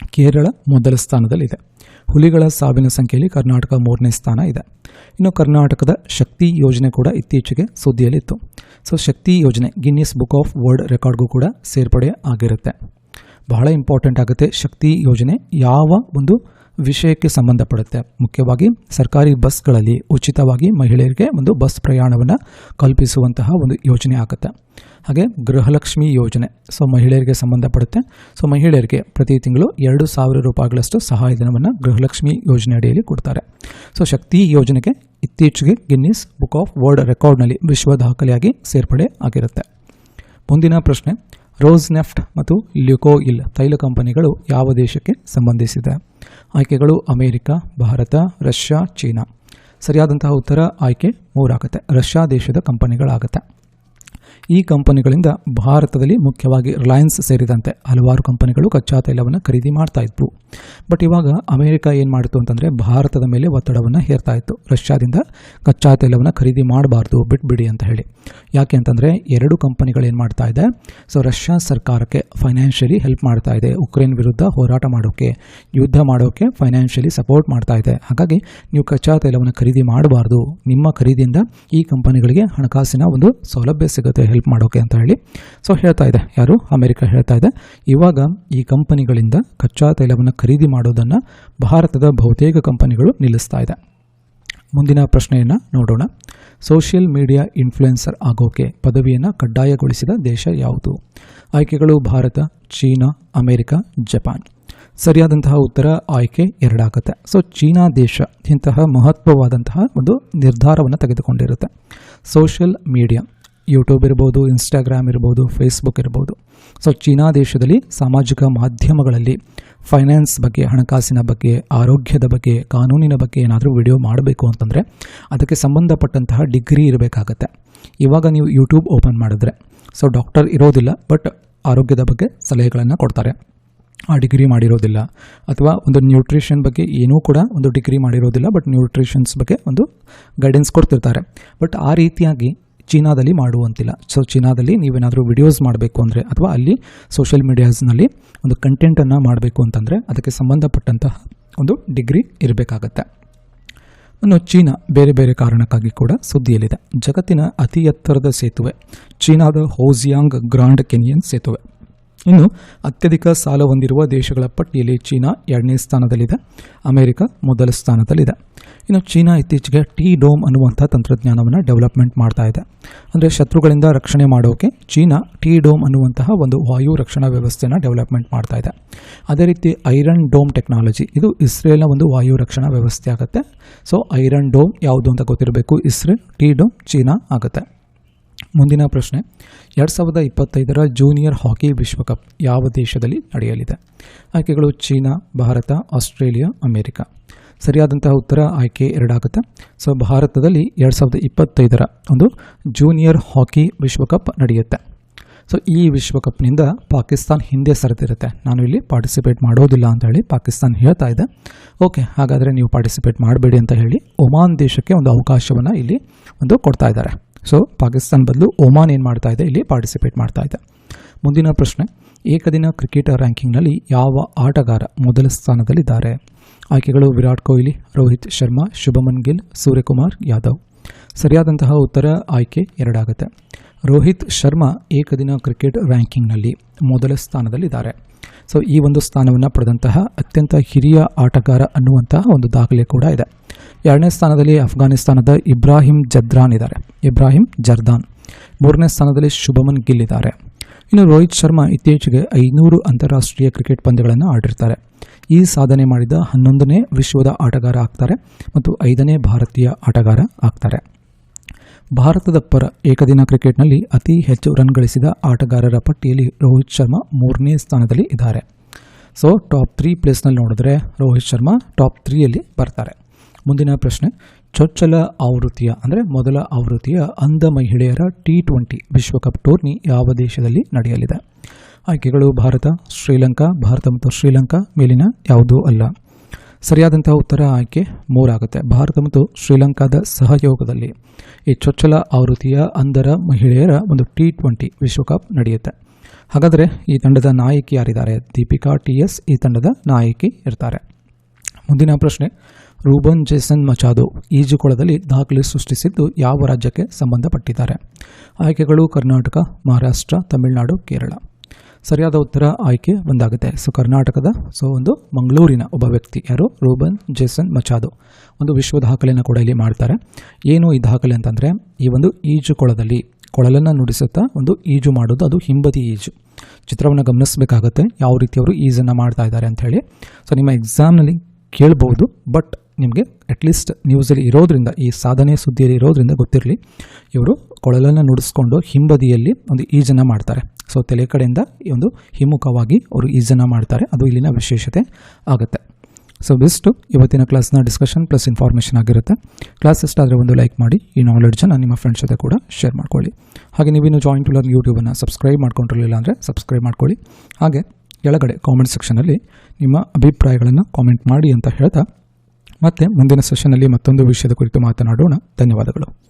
ಕೇರಳ ಮೊದಲ ಸ್ಥಾನದಲ್ಲಿದೆ. ಹುಲಿಗಳ ಸಾವಿನ ಸಂಖ್ಯೆಯಲ್ಲಿ ಕರ್ನಾಟಕ ಮೂರನೇ ಸ್ಥಾನ ಇದೆ. ಇನ್ನು ಕರ್ನಾಟಕದ ಶಕ್ತಿ ಯೋಜನೆ ಕೂಡ ಇತ್ತೀಚೆಗೆ ಸುದ್ದಿಯಲ್ಲಿತ್ತು. ಸೊ ಶಕ್ತಿ ಯೋಜನೆ ಗಿನ್ನಿಸ್ ಬುಕ್ ಆಫ್ ವರ್ಲ್ಡ್ ರೆಕಾರ್ಡ್ಗೂ ಕೂಡ ಸೇರ್ಪಡೆ ಆಗಿರುತ್ತೆ. ಬಹಳ ಇಂಪಾರ್ಟೆಂಟ್ ಆಗುತ್ತೆ ಶಕ್ತಿ ಯೋಜನೆ ಯಾವ ಒಂದು ವಿಷಯಕ್ಕೆ ಸಂಬಂಧಪಡುತ್ತೆ. ಮುಖ್ಯವಾಗಿ ಸರ್ಕಾರಿ ಬಸ್ಗಳಲ್ಲಿ ಉಚಿತವಾಗಿ ಮಹಿಳೆಯರಿಗೆ ಒಂದು ಬಸ್ ಪ್ರಯಾಣವನ್ನು ಕಲ್ಪಿಸುವಂತಹ ಒಂದು ಯೋಜನೆ ಆಗುತ್ತೆ. ಹಾಗೆ ಗೃಹಲಕ್ಷ್ಮಿ ಯೋಜನೆ. ಸೊ ಮಹಿಳೆಯರಿಗೆ ಸಂಬಂಧಪಡುತ್ತೆ. ಸೊ ಮಹಿಳೆಯರಿಗೆ ಪ್ರತಿ ತಿಂಗಳು ಎರಡು ಸಾವಿರ ರೂಪಾಯಿಗಳಷ್ಟು ಸಹಾಯಧನವನ್ನು ಗೃಹಲಕ್ಷ್ಮಿ ಯೋಜನೆ ಅಡಿಯಲ್ಲಿ ಕೊಡ್ತಾರೆ. ಸೊ ಶಕ್ತಿ ಯೋಜನೆಗೆ ಇತ್ತೀಚೆಗೆ ಗಿನ್ನಿಸ್ ಬುಕ್ ಆಫ್ ವರ್ಲ್ಡ್ ರೆಕಾರ್ಡ್ನಲ್ಲಿ ವಿಶ್ವ ದಾಖಲೆಯಾಗಿ ಸೇರ್ಪಡೆ ಆಗಿರುತ್ತೆ. ಮುಂದಿನ ಪ್ರಶ್ನೆ. ರೋಸ್ ನೆಫ್ಟ್ ಮತ್ತು ಲ್ಯುಕೋಯಿಲ್ ತೈಲ ಕಂಪನಿಗಳು ಯಾವ ದೇಶಕ್ಕೆ ಸಂಬಂಧಿಸಿದೆ? ಆಯ್ಕೆಗಳು ಅಮೆರಿಕ, ಭಾರತ, ರಷ್ಯಾ, ಚೀನಾ. ಸರಿಯಾದಂತಹ ಉತ್ತರ ಆಯ್ಕೆ ಮೂರಾಗುತ್ತೆ. ರಷ್ಯಾ ದೇಶದ ಕಂಪನಿಗಳಾಗುತ್ತೆ. ಈ ಕಂಪನಿಗಳಿಂದ ಭಾರತದಲ್ಲಿ ಮುಖ್ಯವಾಗಿ ರಿಲಯನ್ಸ್ ಸೇರಿದಂತೆ ಹಲವಾರು ಕಂಪನಿಗಳು ಕಚ್ಚಾ ತೈಲವನ್ನು ಖರೀದಿ ಮಾಡ್ತಾ ಇದ್ವು. ಬಟ್ ಇವಾಗ ಅಮೆರಿಕ ಏನು ಮಾಡಿತು ಅಂತಂದರೆ ಭಾರತದ ಮೇಲೆ ಒತ್ತಡವನ್ನು ಹೇರ್ತಾ ಇತ್ತು. ರಷ್ಯಾದಿಂದ ಕಚ್ಚಾ ತೈಲವನ್ನು ಖರೀದಿ ಮಾಡಬಾರ್ದು, ಬಿಟ್ಬಿಡಿ ಅಂತ ಹೇಳಿ. ಯಾಕೆ ಅಂತಂದರೆ ಎರಡು ಕಂಪನಿಗಳು ಏನು ಮಾಡ್ತಾ ಇದೆ. ಸೊ ರಷ್ಯಾ ಸರ್ಕಾರಕ್ಕೆ ಫೈನಾನ್ಷಿಯಲಿ ಹೆಲ್ಪ್ ಮಾಡ್ತಾ ಇದೆ. ಉಕ್ರೇನ್ ವಿರುದ್ಧ ಹೋರಾಟ ಮಾಡೋಕ್ಕೆ ಯುದ್ಧ ಮಾಡೋಕ್ಕೆ ಫೈನಾನ್ಷಿಯಲಿ ಸಪೋರ್ಟ್ ಮಾಡ್ತಾ ಇದೆ. ಹಾಗಾಗಿ ನೀವು ಕಚ್ಚಾ ತೈಲವನ್ನು ಖರೀದಿ ಮಾಡಬಾರ್ದು. ನಿಮ್ಮ ಖರೀದಿಯಿಂದ ಈ ಕಂಪನಿಗಳಿಗೆ ಹಣಕಾಸಿನ ಒಂದು ಸೌಲಭ್ಯ ಸಿಗುತ್ತೆ ಹೆಲ್ಪ್ ಮಾಡೋಕೆ ಅಂತ ಹೇಳಿ. ಸೊ ಹೇಳ್ತಾ ಇದೆ. ಯಾರು? ಅಮೆರಿಕ ಹೇಳ್ತಾ ಇದೆ. ಇವಾಗ ಈ ಕಂಪನಿಗಳಿಂದ ಕಚ್ಚಾ ತೈಲವನ್ನು ಖರೀದಿ ಮಾಡೋದನ್ನು ಭಾರತದ ಬಹುತೇಕ ಕಂಪನಿಗಳು ನಿಲ್ಲಿಸ್ತಾ ಇದೆ. ಮುಂದಿನ ಪ್ರಶ್ನೆಯನ್ನು ನೋಡೋಣ. ಸೋಷಿಯಲ್ ಮೀಡಿಯಾ ಇನ್ಫ್ಲುಯೆನ್ಸರ್ ಆಗೋಕೆ ಪದವಿಯನ್ನು ಕಡ್ಡಾಯಗೊಳಿಸಿದ ದೇಶ ಯಾವುದು? ಆಯ್ಕೆಗಳು ಭಾರತ, ಚೀನಾ, ಅಮೆರಿಕ, ಜಪಾನ್. ಸರಿಯಾದಂತಹ ಉತ್ತರ ಆಯ್ಕೆ ಎರಡಾಗುತ್ತೆ. ಸೊ ಚೀನಾ ದೇಶ ಇಂತಹ ಮಹತ್ವವಾದಂತಹ ಒಂದು ನಿರ್ಧಾರವನ್ನು ತೆಗೆದುಕೊಂಡಿರುತ್ತೆ. ಸೋಷಿಯಲ್ ಮೀಡಿಯಾ ಯೂಟ್ಯೂಬ್ ಇರ್ಬೋದು ಇನ್ಸ್ಟಾಗ್ರಾಮ್ ಇರ್ಬೋದು ಫೇಸ್ಬುಕ್ ಇರ್ಬೋದು. ಸೊ ಚೀನಾ ದೇಶದಲ್ಲಿ ಸಾಮಾಜಿಕ ಮಾಧ್ಯಮಗಳಲ್ಲಿ ಫೈನಾನ್ಸ್ ಬಗ್ಗೆ, ಹಣಕಾಸಿನ ಬಗ್ಗೆ, ಆರೋಗ್ಯದ ಬಗ್ಗೆ, ಕಾನೂನಿನ ಬಗ್ಗೆ ಏನಾದರೂ ವಿಡಿಯೋ ಮಾಡಬೇಕು ಅಂತಂದರೆ ಅದಕ್ಕೆ ಸಂಬಂಧಪಟ್ಟಂತಹ ಡಿಗ್ರಿ ಇರಬೇಕಾಗತ್ತೆ. ಇವಾಗ ನೀವು ಯೂಟ್ಯೂಬ್ ಓಪನ್ ಮಾಡಿದ್ರೆ, ಸೊ ಡಾಕ್ಟರ್ ಇರೋದಿಲ್ಲ, ಬಟ್ ಆರೋಗ್ಯದ ಬಗ್ಗೆ ಸಲಹೆಗಳನ್ನು ಕೊಡ್ತಾರೆ. ಆ ಡಿಗ್ರಿ ಮಾಡಿರೋದಿಲ್ಲ, ಅಥವಾ ಒಂದು ನ್ಯೂಟ್ರಿಷನ್ ಬಗ್ಗೆ ಏನೂ ಕೂಡ ಒಂದು ಡಿಗ್ರಿ ಮಾಡಿರೋದಿಲ್ಲ, ಬಟ್ ನ್ಯೂಟ್ರಿಷನ್ಸ್ ಬಗ್ಗೆ ಒಂದು ಗೈಡೆನ್ಸ್ ಕೊಡ್ತಿರ್ತಾರೆ. ಬಟ್ ಆ ರೀತಿಯಾಗಿ ಚೀನಾದಲ್ಲಿ ಮಾಡುವಂತಿಲ್ಲ. ಸೊ ಚೀನಾದಲ್ಲಿ ನೀವೇನಾದರೂ ವಿಡಿಯೋಸ್ ಮಾಡಬೇಕು ಅಂದರೆ, ಅಥವಾ ಅಲ್ಲಿ ಸೋಷಿಯಲ್ ಮೀಡಿಯಾಸ್ನಲ್ಲಿ ಒಂದು ಕಂಟೆಂಟನ್ನು ಮಾಡಬೇಕು ಅಂತಂದರೆ, ಅದಕ್ಕೆ ಸಂಬಂಧಪಟ್ಟಂತಹ ಒಂದು ಡಿಗ್ರಿ ಇರಬೇಕಾಗತ್ತೆ. ಇನ್ನು ಚೀನಾ ಬೇರೆ ಬೇರೆ ಕಾರಣಕ್ಕಾಗಿ ಕೂಡ ಸುದ್ದಿಯಲ್ಲಿದೆ. ಜಗತ್ತಿನ ಅತಿ ಎತ್ತರದ ಸೇತುವೆ, ಚೀನಾದ ಹೋಜಿಯಾಂಗ್ ಗ್ರಾಂಡ್ ಕೆನಿಯನ್ ಸೇತುವೆ. ಇನ್ನು ಅತ್ಯಧಿಕ ಸಾಲ ಹೊಂದಿರುವ ದೇಶಗಳ ಪಟ್ಟಿಯಲ್ಲಿ ಚೀನಾ ಎರಡನೇ ಸ್ಥಾನದಲ್ಲಿದೆ. ಅಮೆರಿಕ ಮೊದಲ ಸ್ಥಾನದಲ್ಲಿದೆ. ಇನ್ನು ಚೀನಾ ಇತ್ತೀಚೆಗೆ ಟಿ ಡೋಮ್ ಅನ್ನುವಂಥ ತಂತ್ರಜ್ಞಾನವನ್ನು ಡೆವಲಪ್ಮೆಂಟ್ ಮಾಡ್ತಾ ಇದೆ. ಅಂದರೆ ಶತ್ರುಗಳಿಂದ ರಕ್ಷಣೆ ಮಾಡೋಕೆ ಚೀನಾ ಟಿ ಡೋಮ್ ಅನ್ನುವಂತಹ ಒಂದು ವಾಯು ರಕ್ಷಣಾ ವ್ಯವಸ್ಥೆಯನ್ನು ಡೆವಲಪ್ಮೆಂಟ್ ಮಾಡ್ತಾ ಇದೆ. ಅದೇ ರೀತಿ ಐರನ್ ಡೋಮ್ ಟೆಕ್ನಾಲಜಿ, ಇದು ಇಸ್ರೇಲ್ನ ಒಂದು ವಾಯು ರಕ್ಷಣಾ ವ್ಯವಸ್ಥೆ ಆಗುತ್ತೆ. ಸೊ ಐರನ್ ಡೋಮ್ ಯಾವುದು ಅಂತ ಗೊತ್ತಿರಬೇಕು? ಇಸ್ರೇಲ್ ಟಿ ಡೋಮ್ ಚೀನಾ ಆಗುತ್ತೆ. ಮುಂದಿನ ಪ್ರಶ್ನೆ, ಎರಡು ಸಾವಿರದ ಇಪ್ಪತ್ತೈದರ ಜೂನಿಯರ್ ಹಾಕಿ ವಿಶ್ವಕಪ್ ಯಾವ ದೇಶದಲ್ಲಿ ನಡೆಯಲಿದೆ? ಆಯ್ಕೆಗಳು ಚೀನಾ, ಭಾರತ, ಆಸ್ಟ್ರೇಲಿಯಾ, ಅಮೆರಿಕ. ಸರಿಯಾದಂತಹ ಉತ್ತರ ಆಯ್ಕೆ ಎರಡಾಗುತ್ತೆ. ಸೊ ಭಾರತದಲ್ಲಿ ಎರಡು ಸಾವಿರದ ಇಪ್ಪತ್ತೈದರ ಒಂದು ಜೂನಿಯರ್ ಹಾಕಿ ವಿಶ್ವಕಪ್ ನಡೆಯುತ್ತೆ. ಸೊ ಈ ವಿಶ್ವಕಪ್ನಿಂದ ಪಾಕಿಸ್ತಾನ್ ಹಿಂದೆ ಸರಿದಿರುತ್ತೆ. ನಾನು ಇಲ್ಲಿ ಪಾರ್ಟಿಸಿಪೇಟ್ ಮಾಡೋದಿಲ್ಲ ಅಂತ ಹೇಳಿ ಪಾಕಿಸ್ತಾನ್ ಹೇಳ್ತಾ ಇದೆ. ಓಕೆ ಹಾಗಾದರೆ ನೀವು ಪಾರ್ಟಿಸಿಪೇಟ್ ಮಾಡಬೇಡಿ ಅಂತ ಹೇಳಿ ಒಮಾನ್ ದೇಶಕ್ಕೆ ಒಂದು ಅವಕಾಶವನ್ನು ಇಲ್ಲಿ ಒಂದು ಕೊಡ್ತಾ ಇದ್ದಾರೆ. ಸೊ ಪಾಕಿಸ್ತಾನ್ ಬದಲು ಒಮಾನ್ ಏನು ಮಾಡ್ತಾ ಇದೆ? ಇಲ್ಲಿ ಪಾರ್ಟಿಸಿಪೇಟ್ ಮಾಡ್ತಾ ಇದೆ. ಮುಂದಿನ ಪ್ರಶ್ನೆ, ಏಕದಿನ ಕ್ರಿಕೆಟ್ ರ್ಯಾಂಕಿಂಗ್ನಲ್ಲಿ ಯಾವ ಆಟಗಾರ ಮೊದಲ ಸ್ಥಾನದಲ್ಲಿದ್ದಾರೆ? ಆಯ್ಕೆಗಳು ವಿರಾಟ್ ಕೊಹ್ಲಿ, ರೋಹಿತ್ ಶರ್ಮಾ, ಶುಭಮನ್ ಗಿಲ್, ಸೂರ್ಯಕುಮಾರ್, ಯಾದವ್. ಸರಿಯಾದಂತಹ ಉತ್ತರ ಆಯ್ಕೆ ಎರಡಾಗುತ್ತೆ. ರೋಹಿತ್ ಶರ್ಮಾ ಏಕದಿನ ಕ್ರಿಕೆಟ್ ರ್ಯಾಂಕಿಂಗ್ನಲ್ಲಿ ಮೊದಲ ಸ್ಥಾನದಲ್ಲಿದ್ದಾರೆ. ಸೊ, ಈ ಒಂದು ಸ್ಥಾನವನ್ನು ಪಡೆದಂತಹ ಅತ್ಯಂತ ಹಿರಿಯ ಆಟಗಾರ ಅನ್ನುವಂತಹ ಒಂದು ದಾಖಲೆ ಕೂಡ ಇದೆ. ಎರಡನೇ ಸ್ಥಾನದಲ್ಲಿ ಅಫ್ಘಾನಿಸ್ತಾನದ ಇಬ್ರಾಹಿಂ ಜದ್ರಾನ್ ಇದ್ದಾರೆ. ಇಬ್ರಾಹಿಂ ಜರ್ದಾನ್. ಮೂರನೇ ಸ್ಥಾನದಲ್ಲಿ ಶುಭಮನ್ ಗಿಲ್ ಇದ್ದಾರೆ. ಇನ್ನು ರೋಹಿತ್ ಶರ್ಮಾ ಇತ್ತೀಚೆಗೆ ಐನೂರು ಅಂತಾರಾಷ್ಟ್ರೀಯ ಕ್ರಿಕೆಟ್ ಪಂದ್ಯಗಳನ್ನು ಆಡಿರ್ತಾರೆ. ಈ ಸಾಧನೆ ಮಾಡಿದ ಹನ್ನೊಂದನೇ ವಿಶ್ವದ ಆಟಗಾರ ಆಗ್ತಾರೆ ಮತ್ತು ಐದನೇ ಭಾರತೀಯ ಆಟಗಾರ ಆಗ್ತಾರೆ. ಭಾರತದ ಪರ ಏಕದಿನ ಕ್ರಿಕೆಟ್ನಲ್ಲಿ ಅತಿ ಹೆಚ್ಚು ರನ್ ಗಳಿಸಿದ ಆಟಗಾರರ ಪಟ್ಟಿಯಲ್ಲಿ ರೋಹಿತ್ ಶರ್ಮಾ ಮೂರನೇ ಸ್ಥಾನದಲ್ಲಿ ಇದ್ದಾರೆ. ಸೊ, ಟಾಪ್ ತ್ರೀ ಪ್ಲೇಸ್ನಲ್ಲಿ ನೋಡಿದ್ರೆ ರೋಹಿತ್ ಶರ್ಮಾ ಟಾಪ್ ತ್ರೀಯಲ್ಲಿ ಬರ್ತಾರೆ. ಮುಂದಿನ ಪ್ರಶ್ನೆ, ಚೊಚ್ಚಲ ಆವೃತ್ತಿಯ, ಅಂದರೆ ಮೊದಲ ಆವೃತ್ತಿಯ ಅಂಧ ಮಹಿಳೆಯರ ಟಿ ಟ್ವೆಂಟಿ ವಿಶ್ವಕಪ್ ಟೂರ್ನಿ ಯಾವ ದೇಶದಲ್ಲಿ ನಡೆಯಲಿದೆ? ಆಯ್ಕೆಗಳು ಭಾರತ, ಶ್ರೀಲಂಕಾ, ಭಾರತ ಮತ್ತು ಶ್ರೀಲಂಕಾ ಮೇಲಿನ ಯಾವುದೂ ಅಲ್ಲ. ಸರಿಯಾದಂತಹ ಉತ್ತರ ಆಯ್ಕೆ ಮೂರಾಗುತ್ತೆ. ಭಾರತ ಮತ್ತು ಶ್ರೀಲಂಕಾದ ಸಹಯೋಗದಲ್ಲಿ ಈ ಚೊಚ್ಚಲ ಆವೃತ್ತಿಯ ಅಂಧರ ಮಹಿಳೆಯರ ಒಂದು ಟಿ ಟ್ವೆಂಟಿ ವಿಶ್ವಕಪ್ ನಡೆಯುತ್ತೆ. ಹಾಗಾದರೆ ಈ ತಂಡದ ನಾಯಕಿ ಯಾರಿದ್ದಾರೆ? ದೀಪಿಕಾ ಟಿ ಎಸ್ ಈ ತಂಡದ ನಾಯಕಿ ಇರ್ತಾರೆ. ಮುಂದಿನ ಪ್ರಶ್ನೆ, ರೂಬನ್ ಜೇಸನ್ ಮಚಾದೋ ಈಜುಕೊಳದಲ್ಲಿ ದಾಖಲೆ ಸೃಷ್ಟಿಸಿದ್ದು ಯಾವ ರಾಜ್ಯಕ್ಕೆ ಸಂಬಂಧಪಟ್ಟಿದ್ದಾರೆ? ಆಯ್ಕೆಗಳು ಕರ್ನಾಟಕ, ಮಹಾರಾಷ್ಟ್ರ, ತಮಿಳುನಾಡು, ಕೇರಳ. ಸರಿಯಾದ ಉತ್ತರ ಆಯ್ಕೆ ಒಂದಾಗುತ್ತೆ. ಸೊ, ಕರ್ನಾಟಕದ, ಸೊ, ಒಂದು ಮಂಗಳೂರಿನ ಒಬ್ಬ ವ್ಯಕ್ತಿ. ಯಾರು? ರೂಬನ್ ಜೇಸನ್ ಮಚಾದು. ಒಂದು ವಿಶ್ವ ದಾಖಲೆಯನ್ನು ಕೂಡ ಇಲ್ಲಿ ಮಾಡ್ತಾರೆ. ಏನು ಈ ದಾಖಲೆ ಅಂತಂದರೆ, ಈ ಒಂದು ಈಜು ಕೊಳದಲ್ಲಿ, ಕೊಳಲನ್ನು ನುಡಿಸುತ್ತಾ ಒಂದು ಈಜು ಮಾಡೋದು ಅದು ಹಿಂಬದಿ ಈಜು. ಚಿತ್ರವನ್ನು ಗಮನಿಸಬೇಕಾಗತ್ತೆ, ಯಾವ ರೀತಿ ಅವರು ಈಜನ್ನು ಮಾಡ್ತಾ ಇದ್ದಾರೆ ಅಂಥೇಳಿ ಸೊ, ನಿಮ್ಮ ಎಕ್ಸಾಮ್ನಲ್ಲಿ ಕೇಳ್ಬೋದು ಬಟ್ ನಿಮಗೆ ಅಟ್ಲೀಸ್ಟ್ ನ್ಯೂಸಲ್ಲಿ ಇರೋದ್ರಿಂದ, ಈ ಸಾಧನೆ ಸುದ್ದಿಯಲ್ಲಿ ಇರೋದ್ರಿಂದ ಗೊತ್ತಿರಲಿ. ಇವರು ಕೊಳಲನ್ನು ನುಡಿಸ್ಕೊಂಡು ಹಿಂಬದಿಯಲ್ಲಿ ಒಂದು ಈಜನ್ನು ಮಾಡ್ತಾರೆ. ಸೊ ತಲೆ ಕಡೆಯಿಂದ ಈ ಒಂದು ಹಿಮ್ಮುಖವಾಗಿ ಅವರು ಈಜನ್ನು ಮಾಡ್ತಾರೆ. ಅದು ಇಲ್ಲಿನ ವಿಶೇಷತೆ ಆಗುತ್ತೆ. ಸೊ ಬೆಸ್ಟು ಇವತ್ತಿನ ಕ್ಲಾಸ್ನ ಡಿಸ್ಕಷನ್ ಪ್ಲಸ್ ಇನ್ಫಾರ್ಮೇಷನ್ ಆಗಿರುತ್ತೆ. ಕ್ಲಾಸ್ ಇಷ್ಟ ಆದರೆ ಒಂದು ಲೈಕ್ ಮಾಡಿ, ಈ ನಾಲೆಡ್ಜನ್ನು ನಿಮ್ಮ ಫ್ರೆಂಡ್ಸ್ ಜೊತೆ ಕೂಡ ಶೇರ್ ಮಾಡ್ಕೊಳ್ಳಿ. ಹಾಗೆ ನೀವಿನ್ನು ಜಾಯಿನ್ ಟು ಲರ್ನ್ ಯೂಟ್ಯೂಬನ್ನು ಸಬ್ಸ್ಕ್ರೈಬ್ ಮಾಡ್ಕೊಂಡಿರಲಿಲ್ಲ ಅಂದರೆ ಸಬ್ಸ್ಕ್ರೈಬ್ ಮಾಡ್ಕೊಳ್ಳಿ. ಹಾಗೆ ಕೆಳಗಡೆ ಕಾಮೆಂಟ್ ಸೆಕ್ಷನಲ್ಲಿ ನಿಮ್ಮ ಅಭಿಪ್ರಾಯಗಳನ್ನು ಕಾಮೆಂಟ್ ಮಾಡಿ ಅಂತ ಹೇಳ್ತಾ ಮತ್ತೆ ಮುಂದಿನ ಸೆಷನ್ನಲ್ಲಿ ಮತ್ತೊಂದು ವಿಷಯದ ಕುರಿತು ಮಾತನಾಡೋಣ. ಧನ್ಯವಾದಗಳು.